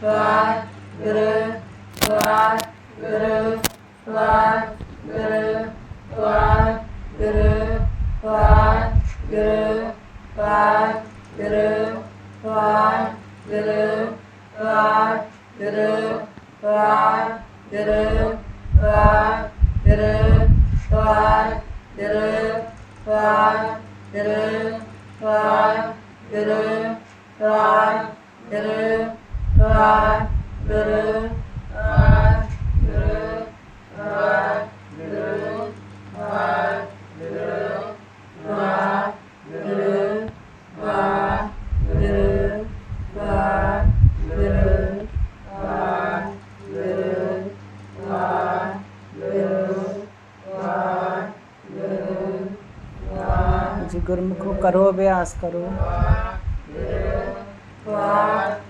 Did it? Waheguru Waheguru Waheguru Waheguru Waheguru Waheguru Waheguru Waheguru Waheguru Waheguru ji ਗੁਰਮੁਖੋ ਕਰੋ ਅਭਿਆਸ ਕਰੋ। ਵਾਹਿਗੁਰੂ ਵਾਹਿਗੁਰੂ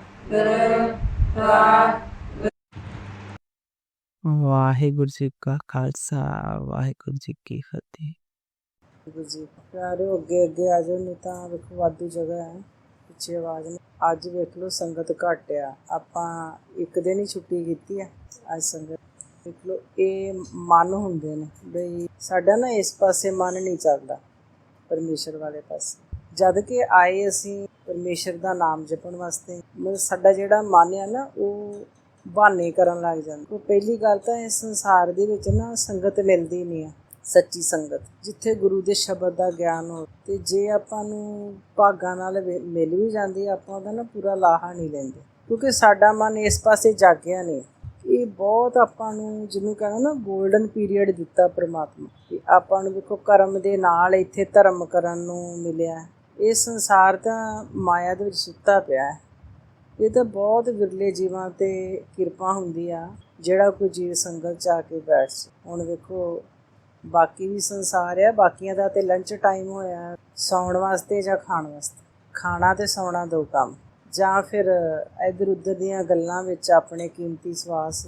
ਜੀ ਕਾ ਖਾਲਸਾ, ਵਾਹਿਗੁਰੂ ਜੀ ਕੀ ਫਤਿਹ। ਵਾਹਿਗੁਰੂ ਜੀ ਪਿਆਰਿਓ ਅੱਗੇ ਅੱਗੇ ਆ ਜਾਓ, ਨਹੀਂ ਤਾਂ ਵੇਖੋ ਵਾਧੂ ਜਗ੍ਹਾ ਹੈ, ਪਿੱਛੇ ਆਵਾਜ਼ ਨਹੀਂ। ਅੱਜ ਵੇਖ ਲਓ ਸੰਗਤ ਘੱਟ ਆ। ਆਪਾਂ ਇੱਕ ਦਿਨ ਹੀ ਛੁੱਟੀ ਕੀਤੀ ਆ, ਅੱਜ ਸੰਗਤ ਦੇਖ ਲਓ, ਇਹ ਮਨ ਹੁੰਦੇ ਨੇ ਬਈ ਸਾਡਾ ਨਾ ਇਸ ਪਾਸੇ ਮਨ ਨਹੀਂ ਚੱਲਦਾ, ਪਰਮੇਸ਼ਰ ਵਾਲੇ ਪਾਸੇ। ਜਦ ਕਿ ਆਏ ਅਸੀਂ ਪਰਮੇਸ਼ਰ ਦਾ ਨਾਮ ਜਪਣ ਵਾਸਤੇ। ਮਤਲਬ ਸਾਡਾ ਜਿਹੜਾ ਮਨ ਆ ਨਾ, ਉਹ ਬਹਾਨੇ ਕਰਨ ਲੱਗ ਜਾਂਦਾ। ਉਹ ਪਹਿਲੀ ਗੱਲ ਤਾਂ ਇਸ ਸੰਸਾਰ ਦੇ ਵਿੱਚ ਨਾ ਸੰਗਤ ਮਿਲਦੀ ਨਹੀਂ ਆ, ਸੱਚੀ ਸੰਗਤ। ਜਿੱਥੇ ਗੁਰੂ ਦੇ ਸ਼ਬਦ ਦਾ ਗਿਆਨ ਹੋ ਤੇ ਜੇ ਆਪਾਂ ਨੂੰ ਭਾਗਾਂ ਨਾਲ ਮਿਲ ਵੀ ਜਾਂਦੀ ਆਪਾਂ ਉਹਦਾ ਨਾ ਪੂਰਾ ਲਾਹਾ ਨਹੀਂ ਲੈਂਦੇ। ਕਿਉਂਕਿ ਸਾਡਾ ਮਨ ਇਸ ਪਾਸੇ ਜਾਗਿਆ ਨਹੀਂ ਇਹ ਬਹੁਤ ਆਪਾਂ ਨੂੰ, ਜਿਹਨੂੰ ਕਹਿੰਦਾ ਨਾ 골ਡਨ ਪੀਰੀਅਡ ਦਿੱਤਾ ਪ੍ਰਮਾਤਮਾ। ਕਿ ਆਪਾਂ ਨੂੰ ਦੇਖੋ, ਕਰਮ ਦੇ ਨਾਲ ਇੱਥੇ ਧਰਮ ਕਰਨ ਨੂੰ ਮਿਲਿਆ। ਇਹ ਸੰਸਾਰ ਤਾਂ ਮਾਇਆ ਦੇ ਵਿੱਚ ਸੁੱਤਾ ਪਿਆ ਹੈ। ਇਹ ਤਾਂ ਬਹੁਤ ਵਿਰਲੇ ਜੀਵਾਂ ਤੇ ਕਿਰਪਾ ਹੁੰਦੀ ਆ, ਜਿਹੜਾ ਕੋਈ ਜੀਵ ਸੰਗਤ ਚ ਆ ਕੇ ਬੈਠ ਸ ਹੁਣ ਵੇਖੋ, ਬਾਕੀ ਵੀ ਸੰਸਾਰ ਆ, ਬਾਕੀਆਂ ਦਾ ਤੇ ਲੰਚ ਟਾਈਮ ਹੋਇਆ ਸੌਣ ਵਾਸਤੇ ਜਾਂ ਖਾਣ ਵਾਸਤੇ। ਖਾਣਾ ਤੇ ਸੌਣਾ ਦੋ ਕੰਮ। ਜਾਂ ਫਿਰ ਇਧਰ ਉਧਰ ਦੀਆਂ ਗੱਲਾਂ ਵਿੱਚ ਆਪਣੇ ਕੀਮਤੀ ਸਵਾਸ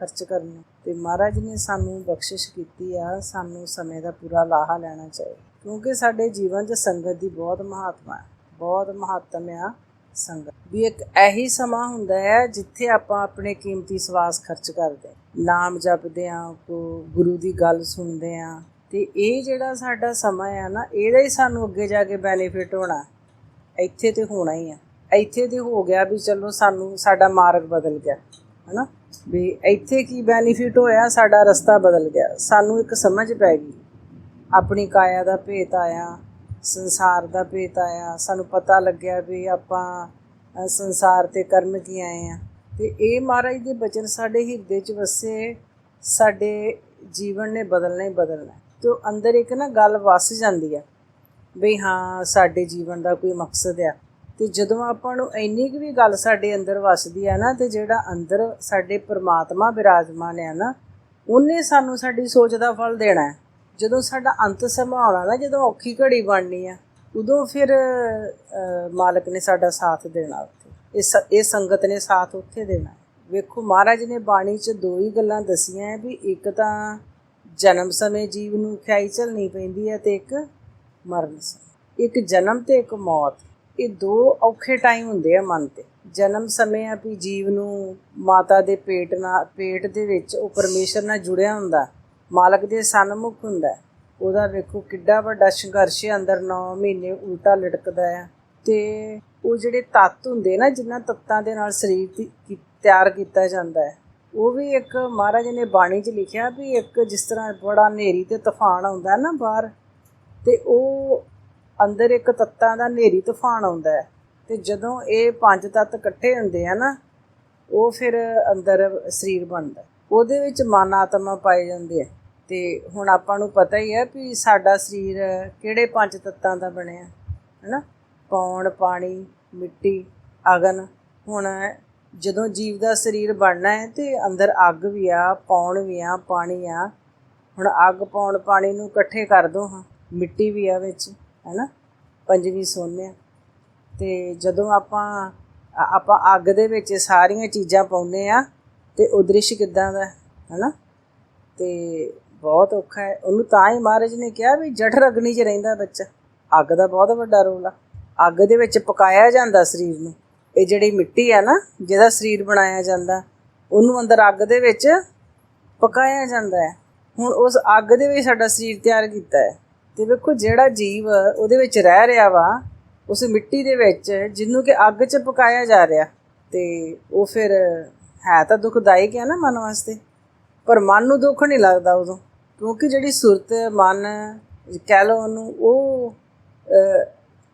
ਖਰਚ ਕਰਨਾ। ਤੇ ਮਹਾਰਾਜ ਨੇ ਸਾਨੂੰ ਬਖਸ਼ਿਸ਼ ਕੀਤੀ ਆ, ਸਾਨੂੰ ਸਮੇਂ ਦਾ ਪੂਰਾ ਲਾਹਾ ਲੈਣਾ ਚਾਹੀਦਾ। ਕਿਉਂਕਿ ਸਾਡੇ ਜੀਵਨ 'ਚ ਸੰਗਤ ਦੀ ਬਹੁਤ ਮਹਾਤਮਾ ਹੈ, ਬਹੁਤ ਮਹੱਤਮ ਆ ਸੰਗਤ। ਵੀ ਇੱਕ ਇਹੀ ਸਮਾਂ ਹੁੰਦਾ ਹੈ ਜਿੱਥੇ ਆਪਾਂ ਆਪਣੇ ਕੀਮਤੀ ਸਵਾਸ ਖਰਚ ਕਰਦੇ ਨਾਮ ਜਪਦੇ ਆ ਕੋ ਗੁਰੂ ਦੀ ਗੱਲ ਸੁਣਦੇ ਆ ਤੇ ਇਹ ਜਿਹੜਾ ਸਾਡਾ ਸਮਾਂ ਆ ਨਾ, ਇਹਦਾ ਹੀ ਸਾਨੂੰ ਅੱਗੇ ਜਾ ਕੇ ਬੈਨੀਫਿਟ ਹੋਣਾ ਇੱਥੇ ਤੇ ਹੋਣਾ ਹੀ ਆ। ਇੱਥੇ ਤੇ ਹੋ ਗਿਆ ਵੀ ਚਲੋ ਸਾਨੂੰ ਸਾਡਾ ਮਾਰਗ ਬਦਲ ਗਿਆ, ਹਨਾ? ਵੀ ਇੱਥੇ ਕੀ ਬੈਨੀਫਿਟ ਹੋਇਆ, ਸਾਡਾ ਰਸਤਾ ਬਦਲ ਗਿਆ। ਸਾਨੂੰ ਇੱਕ ਸਮਝ ਪੈ ਗਈ। ਆਪਣੀ ਕਾਇਆ ਦਾ ਭੇਤ ਆਇਆ, ਸੰਸਾਰ ਦਾ ਭੇਤ ਆਇਆ। ਸਾਨੂੰ ਪਤਾ ਲੱਗਿਆ ਵੀ ਆਪਾਂ ਸੰਸਾਰ ਤੇ ਕਰਮ ਕੀ ਆਏ ਆ। ਤੇ ਇਹ ਮਹਾਰਾਜ ਦੇ ਬਚਨ ਸਾਡੇ ਹਿਰਦੇ 'ਚ ਵਸੇ, ਸਾਡੇ ਜੀਵਨ ਨੇ ਬਦਲਣਾ ਹੀ ਬਦਲਣਾ। ਹੈ। ਤੇ ਉਹ ਅੰਦਰ ਇੱਕ ਨਾ ਗੱਲ ਵਸ ਜਾਂਦੀ ਆ, ਵੀ ਹਾਂ, ਸਾਡੇ ਜੀਵਨ ਦਾ ਕੋਈ ਮਕਸਦ ਆ। ਤੇ ਜਦੋਂ ਆਪਾਂ ਨੂੰ ਇੰਨੀ ਕੁ ਵੀ ਗੱਲ ਸਾਡੇ ਅੰਦਰ ਵਸਦੀ ਆ ਨਾ, ਤੇ ਜਿਹੜਾ ਅੰਦਰ ਸਾਡੇ ਪਰਮਾਤਮਾ ਬਿਰਾਜਮਾਨ ਆ ਨਾ, ਉਹਨੇ ਸਾਨੂੰ ਸਾਡੀ ਸੋਚ ਦਾ ਫਲ ਦੇਣਾ। ਹੈ ਜਦੋਂ ਸਾਡਾ ਅੰਤ ਸਮਾਂ ਆਉਣਾ ਨਾ, ਜਦੋਂ ਔਖੀ ਘੜੀ ਬਣਨੀ ਆ, ਉਦੋਂ ਫਿਰ ਮਾਲਕ ਨੇ ਸਾਡਾ ਸਾਥ ਦੇਣਾ ਉੱਥੇ। ਇਹ ਸ- ਇਹ ਸੰਗਤ ਨੇ ਸਾਥ ਉੱਥੇ ਦੇਣਾ। ਵੇਖੋ, ਮਹਾਰਾਜ ਨੇ ਬਾਣੀ 'ਚ ਦੋ ਹੀ ਗੱਲਾਂ ਦਸੀਆਂ ਹੈ ਵੀ ਇੱਕ ਤਾਂ ਜਨਮ ਸਮੇਂ ਜੀਵ ਨੂੰ ਖਿਆਈ ਝੱਲਣੀ ਪੈਂਦੀ ਹੈ ਤੇ ਇੱਕ ਮਰਨ ਸਮੇਂ। ਇੱਕ ਜਨਮ ਤੇ ਇੱਕ ਮੌਤ। ਇਹ ਦੋ ਔਖੇ ਟਾਈਮ ਹੁੰਦੇ ਆ ਮਨ ਤੇ। ਜਨਮ ਸਮੇਂ ਆ ਵੀ ਜੀਵ ਨੂੰ ਮਾਤਾ ਦੇ ਪੇਟ ਨਾਲ, ਪੇਟ ਦੇ ਵਿੱਚ ਉਹ ਪਰਮੇਸ਼ਰ ਨਾਲ ਜੁੜਿਆ ਹੁੰਦਾ। ਮਾਲਕ ਦੇ ਸਨਮੁਖ ਹੁੰਦਾ ਉਹਦਾ ਵੇਖੋ ਕਿੱਡਾ ਵੱਡਾ ਸੰਘਰਸ਼ ਹੈ, ਅੰਦਰ 9 ਮਹੀਨੇ ਉਲਟਾ ਲਟਕਦਾ ਹੈ। ਤੇ ਉਹ ਜਿਹੜੇ ਤੱਤ ਹੁੰਦੇ ਨਾ, ਜਿਨ੍ਹਾਂ ਤੱਤਾਂ ਦੇ ਨਾਲ ਸਰੀਰ ਦੀ ਤਿਆਰ ਕੀਤਾ ਜਾਂਦਾ ਹੈ, ਉਹ ਵੀ ਇੱਕ ਮਹਾਰਾਜ ਨੇ ਬਾਣੀ 'ਚ ਲਿਖਿਆ ਵੀ ਇੱਕ ਜਿਸ ਤਰ੍ਹਾਂ ਬੜਾ ਹਨੇਰੀ ਤੇ ਤੂਫਾਨ ਆਉਂਦਾ ਨਾ ਬਾਹਰ, ਤੇ ਉਹ ਅੰਦਰ ਇੱਕ ਤੱਤਾਂ ਦਾ ਹਨੇਰੀ ਤੂਫਾਨ ਆਉਂਦਾ ਹੈ। ਤੇ ਜਦੋਂ ਇਹ ਪੰਜ ਤੱਤ ਇਕੱਠੇ ਹੁੰਦੇ ਆ ਨਾ, ਉਹ ਫਿਰ ਅੰਦਰ ਸਰੀਰ ਬਣਦਾ ਉਹਦੇ ਵਿੱਚ ਮਨ ਆਤਮਾ ਪਾਏ ਜਾਂਦੇ ਆ। ਤੇ ਹੁਣ ਆਪਾਂ ਨੂੰ ਪਤਾ ਹੀ ਹੈ ਵੀ ਸਾਡਾ ਸਰੀਰ ਕਿਹੜੇ ਪੰਜ ਤੱਤਾਂ ਦਾ ਬਣਿਆ, ਹੈਨਾ? ਪੌਣ ਪਾਣੀ, ਮਿੱਟੀ, ਅਗਨ। ਹੁਣ ਜਦੋਂ ਜੀਵ ਦਾ ਸਰੀਰ ਬਣਨਾ ਹੈ ਤੇ ਅੰਦਰ ਅੱਗ ਵੀ ਆ, ਪੌਣ ਵੀ ਆ, ਪਾਣੀ ਆ, ਹੁਣ ਅੱਗ ਪੌਣ ਪਾਣੀ ਨੂੰ ਇਕੱਠੇ ਕਰ ਦੋ ਹਾਂ, ਮਿੱਟੀ ਵੀ ਆ ਵਿੱਚ, ਹੈਨਾ? ਪੰਜਵੀਂ ਸੋਨੇ ਆ। ਤੇ ਜਦੋਂ ਆਪਾਂ ਆਪਾਂ ਅੱਗ ਦੇ ਵਿੱਚ ਸਾਰੀਆਂ ਚੀਜ਼ਾਂ ਪਾਉਂਦੇ ਆ ਤੇ ਉਹ ਦ੍ਰਿਸ਼ ਕਿਦਾਂ ਦਾ ਹੈ, ਹੈਨਾ? ਤੇ ਬਹੁਤ ਔਖਾ ਹੈ। ਉਹਨੂੰ ਤਾਂ ਹੀ ਮਹਾਰਾਜ ਨੇ ਕਿਹਾ ਵੀ ਜਠਰ ਅਗਨੀ 'ਚ ਰਹਿੰਦਾ ਬੱਚਾ। ਅੱਗ ਦਾ ਬਹੁਤ ਵੱਡਾ ਰੋਲ ਆ। ਅੱਗ ਦੇ ਵਿੱਚ ਪਕਾਇਆ ਜਾਂਦਾ ਸਰੀਰ ਨੂੰ। ਇਹ ਜਿਹੜੀ ਮਿੱਟੀ ਆ ਨਾ, ਜਿਹਦਾ ਸਰੀਰ ਬਣਾਇਆ ਜਾਂਦਾ, ਉਹਨੂੰ ਅੰਦਰ ਅੱਗ ਦੇ ਵਿੱਚ ਪਕਾਇਆ ਜਾਂਦਾ ਹੈ। ਹੁਣ ਉਸ ਅੱਗ ਦੇ ਵਿੱਚ ਸਾਡਾ ਸਰੀਰ ਤਿਆਰ ਕੀਤਾ ਹੈ। ਤੇ ਵੇਖੋ ਜਿਹੜਾ ਜੀਵ ਉਹਦੇ ਵਿੱਚ ਰਹਿ ਰਿਹਾ ਵਾ, ਉਸ ਮਿੱਟੀ ਦੇ ਵਿੱਚ ਜਿਹਨੂੰ ਕਿ ਅੱਗ 'ਚ ਪਕਾਇਆ ਜਾ ਰਿਹਾ, ਤੇ ਉਹ ਫਿਰ ਹੈ ਤਾਂ ਦੁਖਦਾਇਕ ਹੈ ਨਾ ਮਨ ਵਾਸਤੇ। ਪਰ ਮਨ ਨੂੰ ਦੁੱਖ ਨਹੀਂ ਲੱਗਦਾ ਉਦੋਂ। ਕਿਉਂਕਿ ਜਿਹੜੀ ਸੁਰਤ ਮਨ ਕਹਿ ਲਓ ਉਹਨੂੰ ਉਹ ਅਹ,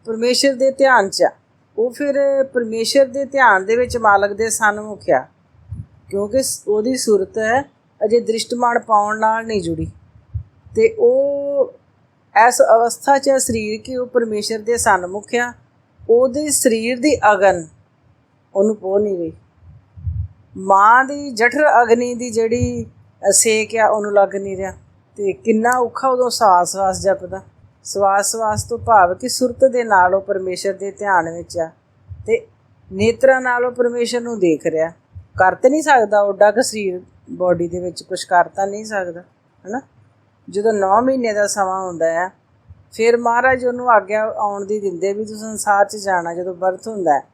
ਪਰਮੇਸ਼ਰ ਦੇ ਧਿਆਨ 'ਚ ਆ। ਉਹ ਫਿਰ ਪਰਮੇਸ਼ਰ ਦੇ ਧਿਆਨ ਦੇ ਵਿੱਚ ਮਾਲਕ ਦੇ ਸਨਮੁਖ ਆ ਕਿਉਂਕਿ ਉਹਦੀ ਸੁਰਤ ਹੈ ਅਜੇ ਦ੍ਰਿਸ਼ਟਮਾਨ ਪਾਉਣ ਨਾਲ ਨਹੀਂ ਜੁੜੀ। ਤੇ ਉਹ ਇਸ ਅਵਸਥਾ 'ਚ ਹੈ ਸਰੀਰ ਕਿ ਉਹ ਪਰਮੇਸ਼ਰ ਦੇ ਸਨਮੁਖ ਆ ਉਹਦੇ ਸਰੀਰ ਦੀ ਅਗਨ ਉਹਨੂੰ ਪੋ ਨਹੀਂ ਗਈ ਮਾਂ ਦੀ ਜਠਰ ਅਗਨੀ ਦੀ ਜਿਹੜੀ ਸੇਕ ਆ ਉਹਨੂੰ ਲੱਗ ਨਹੀਂ ਰਿਹਾ। ਤੇ ਕਿੰਨਾ ਔਖਾ ਉਦੋਂ ਸਾਸ ਸਵਾਸ ਜਪਦਾ। ਸਵਾਸ ਸਵਾਸ ਤੋਂ ਭਾਵ ਕਿ ਸੁਰਤ ਦੇ ਨਾਲ ਉਹ ਪਰਮੇਸ਼ਰ ਦੇ ਧਿਆਨ ਵਿੱਚ ਆ ਤੇ ਨੇਤਰਾਂ ਨਾਲ ਉਹ ਪਰਮੇਸ਼ਰ ਨੂੰ ਦੇਖ ਰਿਹਾ। ਕਰ ਤੇ ਨਹੀਂ ਸਕਦਾ ਓਡਾ ਕੁ ਸਰੀਰ ਬਾਡੀ ਦੇ ਵਿੱਚ ਕੁਝ ਕਰ ਤਾਂ ਨਹੀਂ ਸਕਦਾ, ਹਨਾ? ਜਦੋਂ 9 ਮਹੀਨੇ ਦਾ ਸਮਾਂ ਹੁੰਦਾ ਆ, ਫਿਰ ਮਹਾਰਾਜ ਉਹਨੂੰ ਆਗਿਆ ਆਉਣ ਦੀ ਦਿੰਦੇ ਵੀ ਤੂੰ ਸੰਸਾਰ 'ਚ ਜਾਣਾ ਜਦੋਂ ਬਰਥ ਹੁੰਦਾ ਹੈ।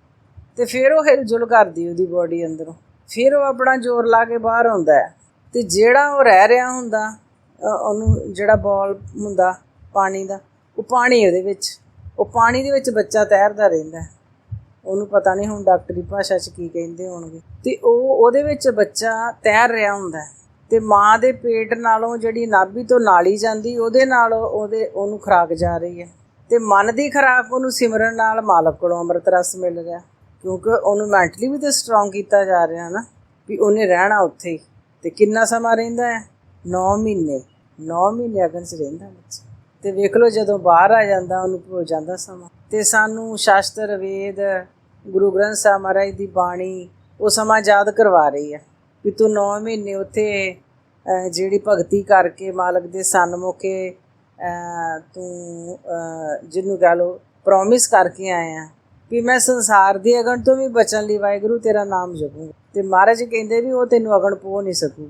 ਤੇ ਫਿਰ ਉਹ ਹਿਲਜੁਲ ਕਰਦੀ ਉਹਦੀ ਬਾਡੀ ਅੰਦਰੋਂ। ਫਿਰ ਉਹ ਆਪਣਾ ਜ਼ੋਰ ਲਾ ਕੇ ਬਾਹਰ ਆਉਂਦਾ ਹੈ। ਤੇ ਜਿਹੜਾ ਉਹ ਰਹਿ ਰਿਹਾ ਹੁੰਦਾ ਉਹਨੂੰ ਜਿਹੜਾ ਬੋਲ ਹੁੰਦਾ, ਪਾਣੀ ਦਾ, ਉਹ ਪਾਣੀ ਉਹਦੇ ਵਿੱਚ, ਉਹ ਪਾਣੀ ਦੇ ਵਿੱਚ ਬੱਚਾ ਤੈਰਦਾ ਰਹਿੰਦਾ ਉਹਨੂੰ ਪਤਾ ਨਹੀਂ ਹੁਣ ਡਾਕਟਰੀ ਭਾਸ਼ਾ 'ਚ ਕੀ ਕਹਿੰਦੇ ਹੋਣਗੇ। ਤੇ ਉਹ, ਉਹਦੇ ਵਿੱਚ ਬੱਚਾ ਤੈਰ ਰਿਹਾ ਹੁੰਦਾ ਹੈ ਤੇ ਮਾਂ ਦੇ ਪੇਟ ਨਾਲੋਂ ਜਿਹੜੀ ਨਾਭੀ ਤੋਂ ਨਾਲੀ ਜਾਂਦੀ, ਉਹਦੇ ਨਾਲ ਉਹਦੇ, ਉਹਨੂੰ ਖੁਰਾਕ ਜਾ ਰਹੀ ਹੈ। ਤੇ ਮਨ ਦੀ ਖੁਰਾਕ ਉਹਨੂੰ ਸਿਮਰਨ ਨਾਲ ਮਾਲਕ ਕੋਲੋਂ ਅੰਮ੍ਰਿਤ ਰਸ ਮਿਲ ਰਿਹਾ ਕਿਉਂਕਿ ਉਹਨੂੰ ਮੈਂਟਲੀ ਵੀ ਤੇ ਸਟਰੋਂਗ ਕੀਤਾ ਜਾ ਰਿਹਾ ਨਾ, ਵੀ ਉਹਨੇ ਰਹਿਣਾ ਉੱਥੇ ਹੀ। ਤੇ ਕਿੰਨਾ ਸਮਾਂ ਰਹਿੰਦਾ ਹੈ? 9 ਮਹੀਨੇ। 9 ਮਹੀਨੇ ਅਗਨ ਚ ਰਹਿੰਦਾ ਬੱਚਾ। ਤੇ ਵੇਖ ਲਓ ਜਦੋਂ ਬਾਹਰ ਆ ਜਾਂਦਾ ਉਹਨੂੰ ਭੁੱਲ ਜਾਂਦਾ ਸਮਾਂ। ਤੇ ਸਾਨੂੰ ਸ਼ਾਸਤਰ ਵੇਦ ਗੁਰੂ ਗ੍ਰੰਥ ਸਾਹਿਬ ਮਹਾਰਾਜ ਦੀ ਬਾਣੀ ਉਹ ਸਮਾਂ ਯਾਦ ਕਰਵਾ ਰਹੀ ਹੈ ਵੀ ਤੂੰ 9 ਮਹੀਨੇ ਉੱਥੇ ਜਿਹੜੀ ਭਗਤੀ ਕਰਕੇ ਮਾਲਕ ਦੇ ਸਨਮੁਖੇ ਅਹ, ਤੂੰ ਜਿਹਨੂੰ ਕਹ ਲੋ ਪ੍ਰੋਮਿਸ ਕਰਕੇ ਆਇਆ ਵੀ ਮੈਂ ਸੰਸਾਰ ਦੀ ਅਗਨ ਤੋਂ ਵੀ ਬਚਣ ਲਈ ਵਾਹਿਗੁਰੂ ਤੇਰਾ ਨਾਮ ਜਪੂੰਗਾ। ਤੇ ਮਹਾਰਾਜ ਕਹਿੰਦੇ ਵੀ ਉਹ ਤੈਨੂੰ ਅਗਨ ਪੋ ਨਹੀਂ ਸਕੂ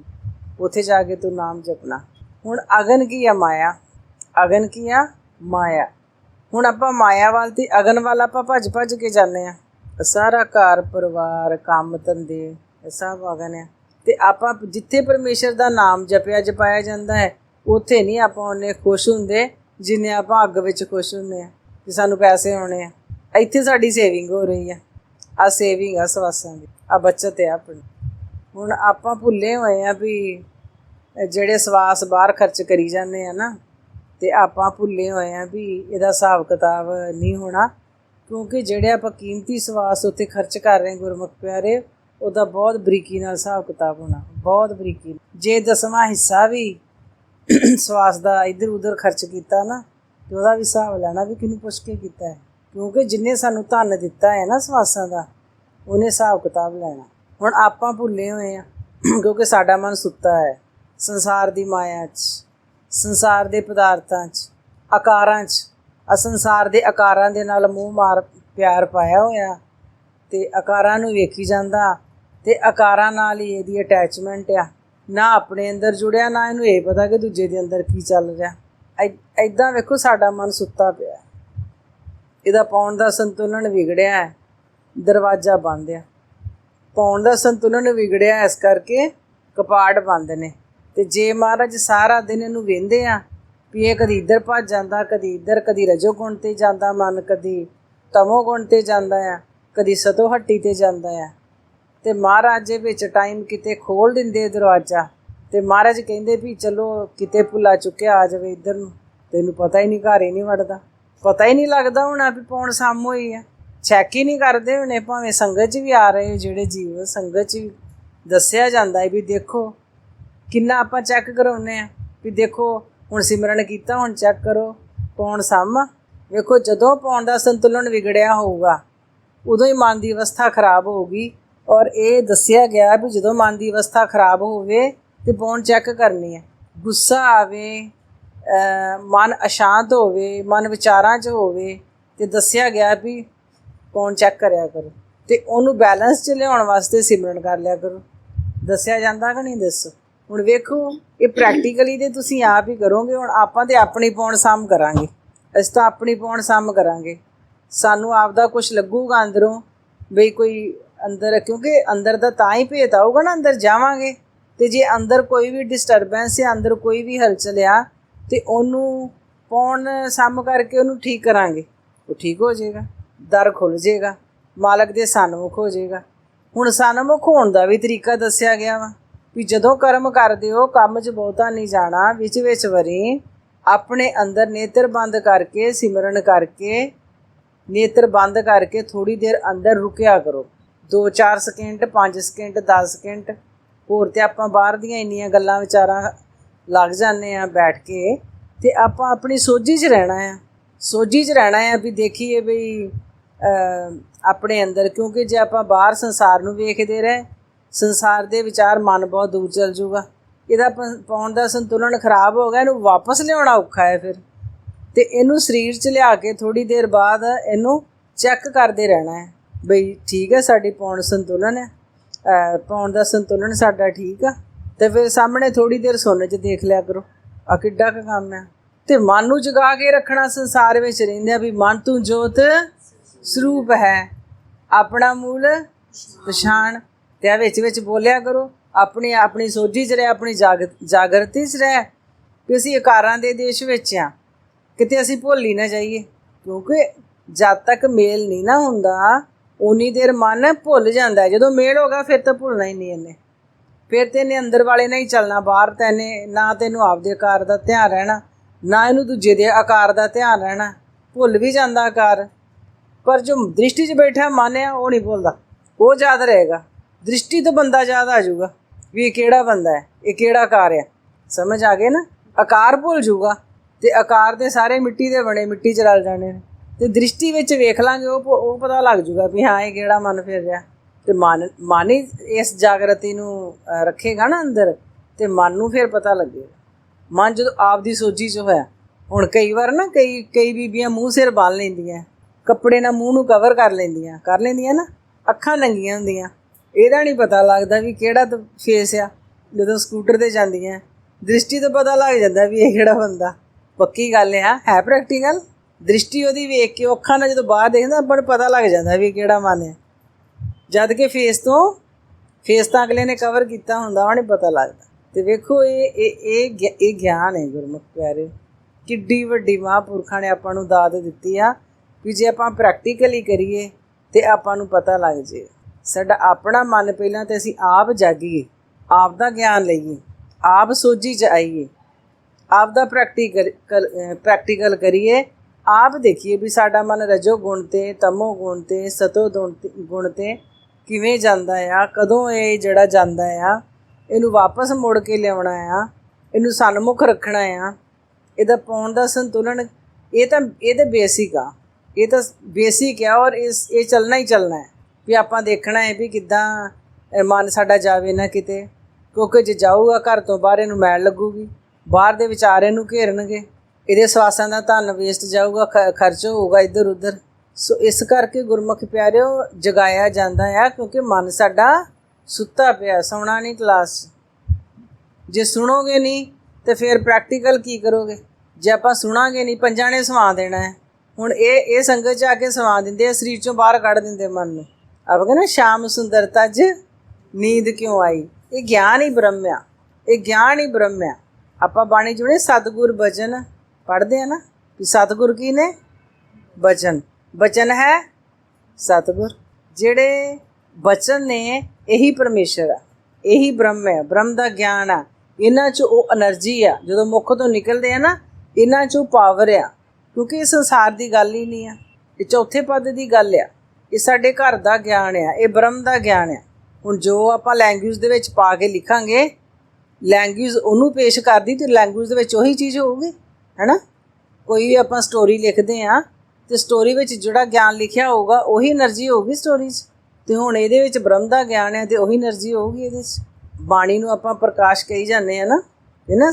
ਉੱਥੇ ਜਾ ਕੇ ਤੂੰ ਨਾਮ ਜਪਣਾ। ਹੁਣ ਅਗਨ ਕੀ ਆ ਮਾਇਆ? ਅਗਨ ਕੀ ਆ? ਮਾਇਆ। ਹੁਣ ਆਪਾਂ ਮਾਇਆ ਵੱਲ ਤੇ ਅਗਨ ਵੱਲ ਆਪਾਂ ਭੱਜ ਭੱਜ ਕੇ ਜਾਂਦੇ ਆ ਸਾਰਾ ਘਰ, ਪਰਿਵਾਰ, ਕੰਮ, ਧੰਦੇ ਸਭ ਅਗਨ ਆ। ਤੇ ਆਪਾਂ ਜਿੱਥੇ ਪਰਮੇਸ਼ਰ ਦਾ ਨਾਮ ਜਪਿਆ, ਜਪਾਇਆ ਜਾਂਦਾ ਹੈ, ਉੱਥੇ ਨਹੀਂ ਆਪਾਂ ਉਹਨੇ ਖੁਸ਼ ਹੁੰਦੇ ਜਿੰਨੇ ਆਪਾਂ ਅੱਗ ਵਿੱਚ ਖੁਸ਼ ਹੁੰਦੇ ਆ ਕਿ ਸਾਨੂੰ ਪੈਸੇ ਆਉਣੇ ਆ। ਇੱਥੇ ਸਾਡੀ ਸੇਵਿੰਗ ਹੋ ਰਹੀ ਆ। ਆ ਸੇਵਿੰਗ ਆ ਸਵਾਸਾਂ ਦੀ। ਆ ਬੱਚਤ ਹੈ ਆਪਣੀ। ਹੁਣ ਆਪਾਂ ਭੁੱਲੇ ਹੋਏ ਆ ਵੀ ਜਿਹੜੇ ਸਵਾਸ ਬਾਹਰ ਖਰਚ ਕਰੀ ਜਾਂਦੇ ਆ ਨਾ, ਤੇ ਆਪਾਂ ਭੁੱਲੇ ਹੋਏ ਆ ਵੀ ਇਹਦਾ ਹਿਸਾਬ ਕਿਤਾਬ ਨਹੀਂ ਹੋਣਾ, ਕਿਉਂਕਿ ਜਿਹੜੇ ਆਪਾਂ ਕੀਮਤੀ ਸਵਾਸ ਉੱਤੇ ਖਰਚ ਕਰ ਰਹੇ ਗੁਰਮੁਖ ਪਿਆਰੇ, ਉਹਦਾ ਬਹੁਤ ਬਰੀਕੀ ਨਾਲ ਹਿਸਾਬ ਕਿਤਾਬ ਹੋਣਾ, ਬਹੁਤ ਬਰੀਕੀ ਜੇ ਦਸਵਾਂ ਹਿੱਸਾ ਵੀ ਸਵਾਸ ਦਾ ਇੱਧਰ ਉੱਧਰ ਖਰਚ ਕੀਤਾ ਨਾ, ਤੇ ਉਹਦਾ ਵੀ ਹਿਸਾਬ ਲੈਣਾ ਵੀ ਕਿਹਨੂੰ ਪੁੱਛ ਕੇ ਕੀਤਾ ਹੈ, ਕਿਉਂਕਿ ਜਿੰਨੇ ਸਾਨੂੰ ਧਨ ਦਿੱਤਾ ਹੈ ਨਾ ਸਵਾਸਾਂ ਦਾ, ਉਹਨੇ ਹਿਸਾਬ ਕਿਤਾਬ ਲੈਣਾ। ਹੁਣ ਆਪਾਂ ਭੁੱਲੇ ਹੋਏ ਆ, ਕਿਉਂਕਿ ਸਾਡਾ ਮਨ ਸੁੱਤਾ ਹੈ ਸੰਸਾਰ ਦੀ ਮਾਇਆ 'ਚ, ਸੰਸਾਰ ਦੇ ਪਦਾਰਥਾਂ 'ਚ, ਆਕਾਰਾਂ 'ਚ। ਆ ਸੰਸਾਰ ਦੇ ਆਕਾਰਾਂ ਦੇ ਨਾਲ ਮੂੰਹ ਮਾਰ, ਪਿਆਰ ਪਾਇਆ ਹੋਇਆ। ਤੇ ਆਕਾਰਾਂ ਨੂੰ ਵੇਖੀ ਜਾਂਦਾ। ਤੇ ਆਕਾਰਾਂ ਨਾਲ ਹੀ ਇਹਦੀ ਅਟੈਚਮੈਂਟ ਆ। ਨਾ ਆਪਣੇ ਅੰਦਰ ਜੁੜਿਆ, ਨਾ ਇਹਨੂੰ ਇਹ ਪਤਾ ਕਿ ਦੂਜੇ ਦੇ ਅੰਦਰ ਕੀ ਚੱਲ ਰਿਹਾ। ਐਦਾਂ ਵੇਖੋ ਸਾਡਾ ਮਨ ਸੁੱਤਾ ਪਿਆ। ਇਹਦਾ ਪਾਉਣ ਦਾ ਸੰਤੁਲਨ ਵਿਗੜਿਆ ਹੈ। ਦਰਵਾਜ਼ਾ ਬੰਦ ਆ। ਪਾਉਣ ਦਾ ਸੰਤੁਲਨ ਵਿਗੜਿਆ ਇਸ ਕਰਕੇ ਕਪਾੜ ਬੰਦ ਨੇ। ਤੇ ਜੇ ਮਹਾਰਾਜ ਸਾਰਾ ਦਿਨ ਇਹਨੂੰ ਵੇਂਦੇ ਆ ਵੀ ਇਹ ਕਦੀ ਇੱਧਰ ਭੱਜ ਜਾਂਦਾ, ਕਦੀ ਇੱਧਰ, ਕਦੀ ਰਜੋ ਗੁਣ ਤੇ ਜਾਂਦਾ ਮਨ, ਕਦੀ ਤਮੋ ਗੁਣ ਤੇ ਜਾਂਦਾ ਆ, ਕਦੀ ਸਤੋ ਹੱਟੀ ਤੇ ਜਾਂਦਾ ਆ। ਤੇ ਮਹਾਰਾਜ ਦੇ ਵਿੱਚ ਟਾਈਮ ਕਿਤੇ ਖੋਲ ਦਿੰਦੇ ਦਰਵਾਜ਼ਾ ਤੇ ਮਹਾਰਾਜ ਕਹਿੰਦੇ ਵੀ ਚਲੋ ਕਿਤੇ ਭੁੱਲਾ ਚੁੱਕਿਆ ਆ ਜਾਵੇ ਇੱਧਰ ਨੂੰ। ਤੈਨੂੰ ਪਤਾ ਹੀ ਨਹੀਂ ਘਰ ਹੀ ਨਹੀਂ ਵੜਦਾ। ਪਤਾ ਹੀ ਨਹੀਂ ਲੱਗਦਾ ਹੁਣ ਵੀ ਪੌਣ ਸਾਮ ਹੋਈ ਆ। ਚੈੱਕ ਹੀ ਨਹੀਂ ਕਰਦੇ ਹੁਣੇ, ਭਾਵੇਂ ਸੰਗਤ 'ਚ ਵੀ ਆ ਰਹੇ ਜਿਹੜੇ ਜੀਵ ਸੰਗਤ 'ਚ ਵੀ ਦੱਸਿਆ ਜਾਂਦਾ ਹੈ ਵੀ ਦੇਖੋ ਕਿੰਨਾ ਆਪਾਂ ਚੈੱਕ ਕਰਾਉਨੇ ਆ ਵੀ ਦੇਖੋ ਹੁਣ ਸਿਮਰਨ ਕੀਤਾ, ਹੁਣ ਚੈੱਕ ਕਰੋ, ਪੌਣ ਸਾਮ। ਵੇਖੋ, ਜਦੋਂ ਪੌਣ ਦਾ ਸੰਤੁਲਨ ਵਿਗੜਿਆ ਹੋਊਗਾ, ਉਦੋਂ ਹੀ ਮਨ ਦੀ ਅਵਸਥਾ ਖਰਾਬ ਹੋਊਗੀ। ਔਰ ਇਹ ਦੱਸਿਆ ਗਿਆ ਵੀ ਜਦੋਂ ਮਨ ਦੀ ਅਵਸਥਾ ਖਰਾਬ ਹੋਵੇ ਤੇ ਪੌਣ ਚੈੱਕ ਕਰਨੀ ਹੈ। ਗੁੱਸਾ ਆਵੇ ਮਨ ਅਸ਼ਾਂਤ ਹੋਵੇ, ਮਨ ਵਿਚਾਰਾਂ 'ਚ ਹੋਵੇ, ਤੇ ਦੱਸਿਆ ਗਿਆ ਵੀ ਪੌਣ ਚੈੱਕ ਕਰਿਆ ਕਰੋ। ਤੇ ਉਹਨੂੰ ਬੈਲੈਂਸ 'ਚ ਲਿਆਉਣ ਵਾਸਤੇ ਸਿਮਰਨ ਕਰ ਲਿਆ ਕਰੋ। ਦੱਸਿਆ ਜਾਂਦਾ ਕਿ ਨਹੀਂ ਦੱਸੋ? ਹੁਣ ਵੇਖੋ, ਇਹ ਪ੍ਰੈਕਟੀਕਲੀ ਤੇ ਤੁਸੀਂ ਆਪ ਹੀ ਕਰੋਗੇ, ਹੁਣ ਆਪਾਂ ਤੇ ਆਪਣੀ ਪੌਣ ਸਾਮ ਕਰਾਂਗੇ। ਅਸੀਂ ਤਾਂ ਆਪਣੀ ਪੌਣ ਸਾਮ ਕਰਾਂਗੇ। ਸਾਨੂੰ ਆਪ ਦਾ ਕੁਝ ਲੱਗੂਗਾ ਅੰਦਰੋਂ, ਬਈ ਕੋਈ ਅੰਦਰ, ਕਿਉਂਕਿ ਅੰਦਰ ਦਾ ਤਾਂ ਹੀ ਭੇਤ ਆਊਗਾ ਨਾ, ਅੰਦਰ ਜਾਵਾਂਗੇ। ਤੇ ਜੇ ਅੰਦਰ ਕੋਈ ਵੀ ਡਿਸਟਰਬੈਂਸ ਹੈ ਅੰਦਰ ਕੋਈ ਵੀ ਹਲਚਲ ਆ, ਤੇ ਉਹਨੂੰ ਪੌਣ ਸਾਮ ਕਰਕੇ ਉਹਨੂੰ ਠੀਕ ਕਰਾਂਗੇ। ਉਹ ਠੀਕ ਹੋ ਜਾਏਗਾ, ਦਰ ਖੁੱਲ ਜਾਏਗਾ, ਮਾਲਕ ਦੇ ਸਨਮੁਖ ਹੋ ਜਾਏਗਾ। ਹੁਣ ਸਨਮੁਖ ਹੋਣ ਦਾ ਵੀ ਤਰੀਕਾ ਦੱਸਿਆ ਗਿਆ ਵਾ। ਵੀ ਜਦੋਂ ਕਰਮ ਕਰਦੇ ਹੋ, ਕੰਮ 'ਚ ਬਹੁਤਾ ਨਹੀਂ ਜਾਣਾ, ਵਿੱਚ ਵਿੱਚ ਵਰੀ, ਆਪਣੇ ਅੰਦਰ ਨੇਤਰ ਬੰਦ ਕਰਕੇ, ਸਿਮਰਨ ਕਰਕੇ, ਨੇਤਰ ਬੰਦ ਕਰਕੇ ਥੋੜੀ ਦੇਰ ਅੰਦਰ ਰੁਕਿਆ ਕਰੋ। 2-4 ਸਕਿੰਟ 5 ਸਕਿੰਟ 10 ਸਕਿੰਟ, ਹੋਰ ਤੇ ਆਪਾਂ ਬਾਹਰ ਦੀਆਂ ਇੰਨੀਆਂ ਗੱਲਾਂ ਵਿਚਾਰਾਂ ਲੱਗ ਜਾਂਦੇ ਆ ਬੈਠ ਕੇ ਤੇ ਆਪਾਂ ਆਪਣੀ ਸੋਝੀ 'ਚ ਰਹਿਣਾ ਆ। ਸੋਝੀ 'ਚ ਰਹਿਣਾ ਆ ਵੀ ਦੇਖੀਏ ਬਈ ਆਪਣੇ ਅੰਦਰ ਕਿਉਂਕਿ ਜੇ ਆਪਾਂ ਬਾਹਰ ਸੰਸਾਰ ਨੂੰ ਵੇਖਦੇ ਰਹੇ ਸੰਸਾਰ ਦੇ ਵਿਚਾਰ ਮਨ ਬਹੁਤ ਦੂਰ ਚਲ ਜਾਊਗਾ। ਇਹਦਾ ਪ- ਪਾਉਣ ਦਾ ਸੰਤੁਲਨ ਖਰਾਬ ਹੋ ਗਿਆ, ਇਹਨੂੰ ਵਾਪਸ ਲਿਆਉਣਾ ਔਖਾ ਹੈ ਫਿਰ। ਤੇ ਇਹਨੂੰ ਸਰੀਰ 'ਚ ਲਿਆ ਕੇ ਥੋੜੀ ਦੇਰ ਬਾਅਦ ਇਹਨੂੰ ਚੈੱਕ ਕਰਦੇ ਰਹਿਣਾ ਹੈ। ਬਈ ਠੀਕ ਹੈ, ਸਾਡੀ ਪਾਉਣ ਸੰਤੁਲਨ ਹੈ। ਪਾਉਣ ਦਾ ਸੰਤੁਲਨ ਸਾਡਾ ਠੀਕ ਆ। ਤੇ ਫਿਰ ਸਾਹਮਣੇ ਥੋੜੀ ਦੇਰ ਸੁਣਨ 'ਚ ਦੇਖ ਲਿਆ ਕਰੋ ਆ ਕਿੱਡਾ ਕੁ ਕੰਮ ਹੈ। ਤੇ ਮਨ ਨੂੰ ਜਗਾ ਕੇ ਰੱਖਣਾ ਸੰਸਾਰ ਵਿੱਚ ਰਹਿੰਦਿਆਂ ਵੀ ਮਨ ਤੂੰ ਜੋਤ ਸਰੂਪ ਹੈ। ਆਪਣਾ ਮੂਲ ਪਛਾਣ ਤੇ ਆ ਵਿੱਚ ਵਿੱਚ ਬੋਲਿਆ ਕਰੋ, ਆਪਣੀ ਆਪਣੀ ਸੋਝੀ 'ਚ ਰਹਿ, ਆਪਣੀ ਜਾਗ, ਜਾਗਰਤੀ 'ਚ ਰਹਿ ਕਿ ਅਸੀਂ ਆਕਾਰਾਂ ਦੇ ਦੇਸ਼ ਵਿੱਚ ਆ। ਕਿਤੇ ਅਸੀਂ ਭੁੱਲ ਹੀ ਨਾ ਜਾਈਏ, ਕਿਉਂਕਿ ਜਦ ਤੱਕ ਮੇਲ ਨਹੀਂ ਨਾ ਹੁੰਦਾ ਉਨੀ ਦੇਰ ਮਨ ਭੁੱਲ ਜਾਂਦਾ। ਜਦੋਂ ਮੇਲ ਹੋਗਾ ਫਿਰ ਤਾਂ ਭੁੱਲਣਾ ਹੀ ਨਹੀਂ ਇਹਨੇ। ਫਿਰ ਤੇ ਇਹਨੇ ਅੰਦਰ ਵਾਲੇ ਨਾਲ ਹੀ ਚੱਲਣਾ, ਬਾਹਰ ਤਾਂ ਇਹਨੇ ਨਾ ਤੈਨੂੰ ਆਪਦੇ ਆਕਾਰ ਦਾ ਧਿਆਨ ਰਹਿਣਾ, ਨਾ ਇਹਨੂੰ ਦੂਜੇ ਦੇ ਆਕਾਰ ਦਾ ਧਿਆਨ ਰਹਿਣਾ। ਭੁੱਲ ਵੀ ਜਾਂਦਾ ਆਕਾਰ। ਪਰ ਜੋ ਦ੍ਰਿਸ਼ਟੀ 'ਚ ਬੈਠਾ ਮਨ ਆ, ਉਹ ਨਹੀਂ ਭੁੱਲਦਾ। ਉਹ ਯਾਦ ਰਹੇਗਾ। ਦ੍ਰਿਸ਼ਟੀ ਤੋਂ ਬੰਦਾ ਯਾਦ ਆ ਜਾਊਗਾ ਵੀ ਇਹ ਕਿਹੜਾ ਬੰਦਾ ਹੈ, ਇਹ ਕਿਹੜਾ ਆਕਾਰ ਹੈ। ਸਮਝ ਆ ਗਏ ਨਾ? ਆਕਾਰ ਭੁੱਲ ਜਾਊਗਾ ਤੇ ਆਕਾਰ ਦੇ ਸਾਰੇ ਮਿੱਟੀ ਦੇ ਬਣੇ, ਮਿੱਟੀ 'ਚ ਰਲ ਜਾਣੇ ਨੇ। ਤੇ ਦ੍ਰਿਸ਼ਟੀ ਵਿੱਚ ਵੇਖ ਲਾਂਗੇ, ਉਹ ਉਹ ਪਤਾ ਲੱਗ ਜਾਊਗਾ ਵੀ ਹਾਂ, ਇਹ ਕਿਹੜਾ ਮਨ ਫਿਰ ਰਿਹਾ। ਤੇ ਮਨ ਮਨ ਹੀ ਇਸ ਜਾਗਰਤੀ ਨੂੰ ਰੱਖੇਗਾ ਨਾ ਅੰਦਰ, ਤੇ ਮਨ ਨੂੰ ਫਿਰ ਪਤਾ ਲੱਗੇਗਾ। ਮਨ ਜਦੋਂ ਆਪ ਦੀ ਸੋਝੀ 'ਚ ਹੋਇਆ, ਹੁਣ ਕਈ ਵਾਰ ਨਾ ਕਈ ਕਈ ਬੀਬੀਆਂ ਮੂੰਹ ਸਿਰ ਬਾਲ ਲੈਂਦੀਆਂ, ਕੱਪੜੇ ਨਾਲ ਮੂੰਹ ਨੂੰ ਕਵਰ ਕਰ ਲੈਂਦੀਆਂ ਕਰ ਲੈਂਦੀਆਂ ਨਾ, ਅੱਖਾਂ ਨੰਗੀਆਂ ਹੁੰਦੀਆਂ। ਇਹਦਾ ਨਹੀਂ ਪਤਾ ਲੱਗਦਾ ਵੀ ਕਿਹੜਾ ਫੇਸ ਆ। ਜਦੋਂ ਸਕੂਟਰ ਤੇ ਜਾਂਦੀਆਂ, ਦ੍ਰਿਸ਼ਟੀ ਤੋਂ ਪਤਾ ਲੱਗ ਜਾਂਦਾ ਵੀ ਇਹ ਕਿਹੜਾ ਬੰਦਾ। ਪੱਕੀ ਗੱਲ ਆ, ਹੈ ਪ੍ਰੈਕਟੀਕਲ ਦ੍ਰਿਸ਼ਟੀ ਉਹਦੀ ਵੇਖ ਕੇ ਉਹ ਅੱਖਾਂ ਨਾਲ ਜਦੋਂ ਬਾਹਰ ਦੇਖਦਾ ਆਪਾਂ ਨੂੰ ਪਤਾ ਲੱਗ ਜਾਂਦਾ ਵੀ ਇਹ ਕਿਹੜਾ ਮਨ ਹੈ ਜਦ ਕਿ ਫੇਸ ਤੋਂ ਫੇਸ ਤਾਂ ਅਗਲੇ ਨੇ ਕਵਰ ਕੀਤਾ ਹੁੰਦਾ, ਉਹ ਨਹੀਂ ਪਤਾ ਲੱਗਦਾ। ਤੇ ਵੇਖੋ ਇਹ ਇਹ ਇਹ ਗਿ- ਇਹ ਗਿਆਨ ਹੈ ਗੁਰਮੁਖ ਪਿਆਰੇ। ਕਿੱਡੀ ਵੱਡੀ ਮਹਾਂਪੁਰਖਾਂ ਨੇ ਆਪਾਂ ਨੂੰ ਦਾਤ ਦਿੱਤੀ ਆ ਵੀ ਜੇ ਆਪਾਂ ਪ੍ਰੈਕਟੀਕਲੀ ਕਰੀਏ ਤੇ ਆਪਾਂ ਨੂੰ ਪਤਾ ਲੱਗ ਜੇ। ਸਾਡਾ ਆਪਣਾ ਮਨ ਪਹਿਲਾਂ ਤੇ ਅਸੀਂ ਆਪ ਜਾਗੀਏ, ਆਪ ਦਾ ਗਿਆਨ ਲਈਏ, ਆਪ ਸੋਝੀ ਚ ਆਈਏ ਆਪ ਦਾ ਪ੍ਰੈਕਟੀਕਲ ਪ੍ਰੈਕਟੀਕਲ ਕਰੀਏ, ਆਪ ਦੇਖੀਏ ਵੀ ਸਾਡਾ ਮਨ ਰਜੋ ਗੁਣ ਤੇ, ਤਮੋ ਗੁਣ ਤੇ, ਸਤੋ ਗੁਣ ਤੇ- ਗੁਣ ਤੇ ਕਿਵੇਂ ਜਾਂਦਾ ਆ, ਕਦੋਂ ਇਹ ਜਿਹੜਾ ਜਾਂਦਾ ਆ, ਇਹਨੂੰ ਵਾਪਸ ਮੁੜ ਕੇ ਲਿਆਉਣਾ ਆ, ਇਹਨੂੰ ਸਨਮੁਖ ਰੱਖਣਾ ਆ, ਇਹਦਾ ਪਾਉਣ ਦਾ ਸੰਤੁਲਨ, ਇਹ ਤਾਂ ਇਹ ਤਾਂ ਬੇਸਿਕ ਆ, ਇਹ ਤਾਂ ਬੇਸਿਕ ਆ ਔਰ ਇਸ, ਇਹ ਚੱਲਣਾ ਹੀ ਚੱਲਣਾ ਹੈ ਵੀ ਆਪਾਂ ਦੇਖਣਾ ਹੈ ਵੀ ਕਿੱਦਾਂ ਮਨ ਸਾਡਾ ਜਾਵੇ ਨਾ ਕਿਤੇ। ਕਿਉਂਕਿ ਜੇ ਜਾਊਗਾ ਘਰ ਤੋਂ ਬਾਹਰ, ਇਹਨੂੰ ਮੈਲ ਲੱਗੂਗੀ। ਬਾਹਰ ਦੇ ਵਿਚਾਰ ਇਹਨੂੰ ਘੇਰਨਗੇ। ਇਹਦੇ ਸਵਾਸਾਂ ਦਾ ਧਨ ਵੇਸਟ ਜਾਊਗਾ, ਖ- ਖਰਚ ਹੋਊਗਾ ਇੱਧਰ ਉੱਧਰ ਸੋ ਇਸ ਕਰਕੇ ਗੁਰਮੁਖ ਪਿਆਰਿਓ, ਜਗਾਇਆ ਜਾਂਦਾ ਆ, ਕਿਉਂਕਿ ਮਨ ਸਾਡਾ ਸੁੱਤਾ ਪਿਆ, ਸੌਣਾ ਨਹੀਂ ਕਲਾਸ ਜੇ ਸੁਣੋਗੇ ਨਹੀਂ, ਤੇ ਫਿਰ ਪ੍ਰੈਕਟੀਕਲ ਕੀ ਕਰੋਗੇ? ਜੇ ਆਪਾਂ ਸੁਣਾਂਗੇ ਨਹੀਂ, ਪੰਜਾਂ ਨੇ ਸਵਾ ਦੇਣਾ ਹੈ। ਹੁਣ ਇਹ ਇਹ ਸੰਗਤ ਚ ਆ ਕੇ ਸਵਾ ਦਿੰਦੇ ਆ, ਸਰੀਰ ਚੋਂ ਬਾਹਰ ਕੱਢ ਦਿੰਦੇ ਮਨ ਨੂੰ। अब ना श्याम सुंदर तज ਨੀਂਦ ਕਿਉਂ ਆਈ ਇਹ ਗਿਆਨ ਹੀ ਬ੍ਰਹਮਿਆ ਇਹ ਗਿਆਨ ਹੀ ਬ੍ਰਹਮਿਆ ਆਪਾਂ ਬਾਣੀ ਜੁੜੇ ਸਤਗੁਰ ਬਚਨ ਪੜ੍ਹਦੇ ਆ ਨਾ ਕਿ ਸਤਗੁਰ ਕੀ ਨੇ ਬਚਨ ਬਚਨ ਹੈ ਸਤਗੁਰ ਜਿਹੜੇ ਬਚਨ ਨੇ ਇਹੀ ਪਰਮੇਸ਼ਰ ਆ ਇਹੀ ਬ੍ਰਹਮ ਹੈ ਬ੍ਰਹਮ ਦਾ ਗਿਆਨ ਆ ਇਹਨਾਂ 'ਚ ਉਹ એનર્ਜੀ ਆ ਜਦੋਂ ਮੁੱਖ ਤੋਂ ਨਿਕਲਦੇ ਆ ਨਾ ਇਹਨਾਂ 'ਚ ਉਹ ਪਾਵਰ ਆ ਕਿਉਂਕਿ ਇਹ ਸੰਸਾਰ ਦੀ ਗੱਲ ਹੀ ਨਹੀਂ ਆ ਇਹ ਚੌਥੇ ਪਦ ਦੀ ਗੱਲ ਆ ਇਹ ਸਾਡੇ ਘਰ ਦਾ ਗਿਆਨ ਆ, ਇਹ ਬ੍ਰਹਮ ਦਾ ਗਿਆਨ ਆ। ਹੁਣ ਜੋ ਆਪਾਂ ਲੈਂਗੁਏਜ ਦੇ ਵਿੱਚ ਪਾ ਕੇ ਲਿਖਾਂਗੇ ਲੈਂਗੁਏਜ ਉਹਨੂੰ ਪੇਸ਼ ਕਰਦੀ ਤੇ ਲੈਂਗੁਏਜ ਦੇ ਵਿੱਚ ਉਹੀ ਚੀਜ਼ ਹੋਊਗੀ, ਹੈਨਾ? ਕੋਈ ਵੀ ਆਪਾਂ ਸਟੋਰੀ ਲਿਖਦੇ ਆ ਤੇ ਸਟੋਰੀ ਵਿੱਚ ਜਿਹੜਾ ਗਿਆਨ ਲਿਖਿਆ ਹੋਊਗਾ, ਉਹੀ એનર્ਜੀ ਹੋਊਗੀ ਸਟੋਰੀ 'ਚ ਤੇ ਹੁਣ ਇਹਦੇ ਵਿੱਚ ਬ੍ਰਹਮ ਦਾ ਗਿਆਨ ਹੈ ਤੇ ਉਹੀ એનર્ਜੀ ਹੋਊਗੀ ਇਹਦੇ 'ਚ ਬਾਣੀ ਨੂੰ ਆਪਾਂ ਪ੍ਰਕਾਸ਼ ਕਹੀ ਜਾਂਦੇ ਆ ਨਾ, ਇਹ ਨਾ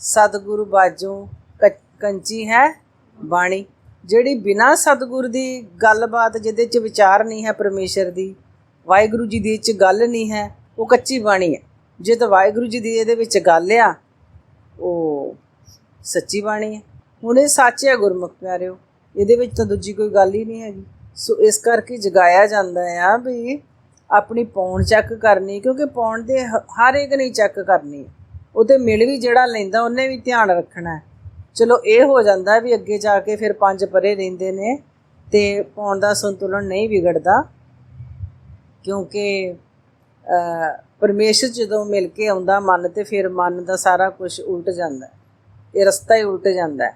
ਸਤਗੁਰੂ ਬਾਜੋਂ ਕੰਚੀ ਹੈ ਬਾਣੀ। ਜਿਹੜੀ ਬਿਨਾ ਸਤਿਗੁਰ ਦੀ ਗੱਲਬਾਤ ਜਿਹਦੇ ਚ ਵਿਚਾਰ ਨਹੀਂ ਹੈ ਪਰਮੇਸ਼ਰ ਦੀ, ਵਾਹਿਗੁਰੂ ਜੀ ਦੀ ਚ ਗੱਲ ਨਹੀਂ ਹੈ, ਉਹ ਕੱਚੀ ਬਾਣੀ ਹੈ। ਜੇ ਤਾਂ ਵਾਹਿਗੁਰੂ ਜੀ ਦੀ ਇਹਦੇ ਵਿੱਚ ਗੱਲ ਆ, ਉਹ ਸੱਚੀ ਬਾਣੀ ਹੈ। ਹੁਣ ਇਹ ਸੱਚ ਹੈ ਗੁਰਮੁਖ ਪਿਆਰਿਓ, ਇਹਦੇ ਵਿੱਚ ਤਾਂ ਦੂਜੀ ਕੋਈ ਗੱਲ ਹੀ ਨਹੀਂ ਹੈਗੀ। ਸੋ ਇਸ ਕਰਕੇ ਜਗਾਇਆ ਜਾਂਦਾ ਆ ਵੀ ਆਪਣੀ ਪੌਣ ਚੈੱਕ ਕਰਨੀ, ਕਿਉਂਕਿ ਪੌਣ ਦੇ ਹ- ਹਰ ਇੱਕ ਨਹੀਂ ਚੈੱਕ ਕਰਨੀ ਉਹਤੇ ਮਿਲ ਵੀ ਜਿਹੜਾ ਲੈਂਦਾ, ਉਹਨੇ ਵੀ ਧਿਆਨ ਰੱਖਣਾ ਹੈ। ਚਲੋ ਇਹ ਹੋ ਜਾਂਦਾ ਵੀ ਅੱਗੇ ਜਾ ਕੇ ਫਿਰ ਪੰਜ ਪਰੇ ਰਹਿੰਦੇ ਨੇ ਤੇ ਪੌਣ ਦਾ ਸੰਤੁਲਨ ਨਹੀਂ ਵਿਗੜਦਾ ਕਿਉਂਕਿ ਅ, ਪਰਮੇਸ਼ਰ ਜਦੋਂ ਮਿਲ ਕੇ ਆਉਂਦਾ ਮਨ ਤੇ ਫਿਰ ਮਨ ਦਾ ਸਾਰਾ ਕੁਝ ਉਲਟ ਜਾਂਦਾ ਇਹ ਰਸਤਾ ਹੀ ਉਲਟ ਜਾਂਦਾ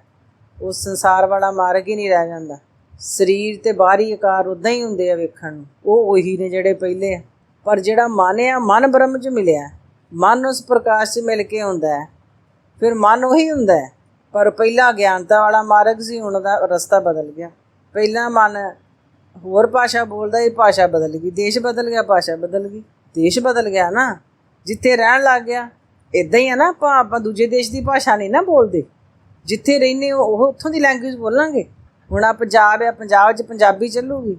ਉਹ ਸੰਸਾਰ ਵਾਲਾ ਮਾਰਗ ਹੀ ਨਹੀਂ ਰਹਿ ਜਾਂਦਾ। ਸਰੀਰ ਤੇ ਬਾਹਰੀ ਆਕਾਰ ਉਦਾਂ ਹੀ ਹੁੰਦੇ ਆ ਵੇਖਣ ਨੂੰ। ਉਹ ਉਹੀ ਨੇ ਜਿਹੜੇ ਪਹਿਲੇ ਆ। ਪਰ ਜਿਹੜਾ ਮਨ ਆ ਮਨ ਬ੍ਰਹਮ ਚ ਮਿਲਿਆ। ਮਨ ਉਸ ਪ੍ਰਕਾਸ਼ ਚ ਮਿਲ ਕੇ ਆਉਂਦਾ ਹੈ। ਫਿਰ ਮਨ ਉਹੀ ਹੁੰਦਾ ਹੈ। ਪਰ ਪਹਿਲਾ ਗਿਆਨਤਾ ਵਾਲਾ ਮਾਰਗ ਸੀ, ਹੁਣ ਦਾ ਰਸਤਾ ਬਦਲ ਗਿਆ। ਪਹਿਲਾਂ ਮਨ ਹੋਰ ਭਾਸ਼ਾ ਬੋਲਦਾ, ਇਹ ਭਾਸ਼ਾ ਬਦਲ ਗਈ। ਦੇਸ਼ ਬਦਲ ਗਿਆ, ਭਾਸ਼ਾ ਬਦਲ ਗਈ। ਦੇਸ਼ ਬਦਲ ਗਿਆ ਨਾ, ਜਿੱਥੇ ਰਹਿਣ ਲੱਗ ਗਿਆ ਇਦਾਂ ਹੀ ਆ ਨਾ ਆਪਾਂ ਆਪਾਂ ਦੂਜੇ ਦੇਸ਼ ਦੀ ਭਾਸ਼ਾ ਨਹੀਂ ਨਾ ਬੋਲਦੇ। ਜਿੱਥੇ ਰਹਿੰਦੇ ਉਹ ਉੱਥੋਂ ਦੀ ਲੈਂਗੁਏਜ ਬੋਲਾਂਗੇ। ਹੁਣ ਆ ਪੰਜਾਬ ਆ, ਪੰਜਾਬ 'ਚ ਪੰਜਾਬੀ ਚੱਲੂਗੀ।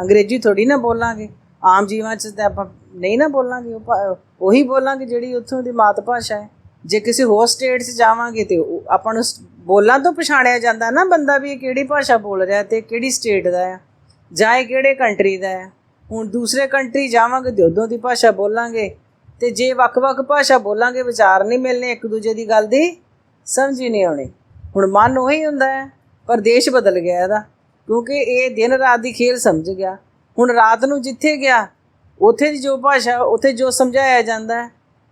ਅੰਗਰੇਜ਼ੀ ਥੋੜੀ ਨਾ ਬੋਲਾਂਗੇ। ਆਮ ਜੀਵਾਂ 'ਚ ਤਾਂ ਆਪਾਂ ਨਹੀਂ ਨਾ ਬੋਲਾਂਗੇ, ਉਹ ਭਾ- ਉਹੀ ਬੋਲਾਂਗੇ ਜਿਹੜੀ ਉੱਥੋਂ ਦੀ ਮਾਤ ਭਾਸ਼ਾ ਹੈ। ਜੇ ਕਿਸੇ ਹੋਰ ਸਟੇਟ 'ਚ ਜਾਵਾਂਗੇ ਤੇ ਉਹ ਆਪਾਂ ਨੂੰ ਬੋਲਾਂ ਤੋਂ ਪਛਾਣਿਆ ਜਾਂਦਾ ਨਾ ਬੰਦਾ ਵੀ ਇਹ ਕਿਹੜੀ ਭਾਸ਼ਾ ਬੋਲ ਰਿਹਾ ਤੇ ਕਿਹੜੀ ਸਟੇਟ ਦਾ ਹੈ ਜਾਂ ਇਹ ਕਿਹੜੇ ਕੰਟਰੀ ਦਾ ਹੈ ਹੁਣ ਦੂਸਰੇ ਕੰਟਰੀ ਜਾਵਾਂਗੇ ਤੇ ਉਦੋਂ ਦੀ ਭਾਸ਼ਾ ਬੋਲਾਂਗੇ ਤੇ ਜੇ ਵੱਖ-ਵੱਖ ਭਾਸ਼ਾ ਬੋਲਾਂਗੇ, ਵਿਚਾਰ ਨਹੀਂ ਮਿਲਨੇ ਇੱਕ ਦੂਜੇ ਦੀ ਗੱਲ ਦੀ ਸਮਝ ਹੀ ਨਹੀਂ ਆਉਣੀ। ਹੁਣ ਮਨ ਉਹੀ ਹੁੰਦਾ ਹੈ, ਪਰ ਦੇਸ਼ ਬਦਲ ਗਿਆ ਇਹਦਾ, ਕਿਉਂਕਿ ਇਹ ਦਿਨ ਰਾਤ ਦੀ ਖੇਲ ਸਮਝ ਗਿਆ। ਹੁਣ ਰਾਤ ਨੂੰ ਜਿੱਥੇ ਗਿਆ, ਉੱਥੇ ਦੀ ਜੋ ਭਾਸ਼ਾ, ਉੱਥੇ ਜੋ ਸਮਝਾਇਆ ਜਾਂਦਾ ਹੈ,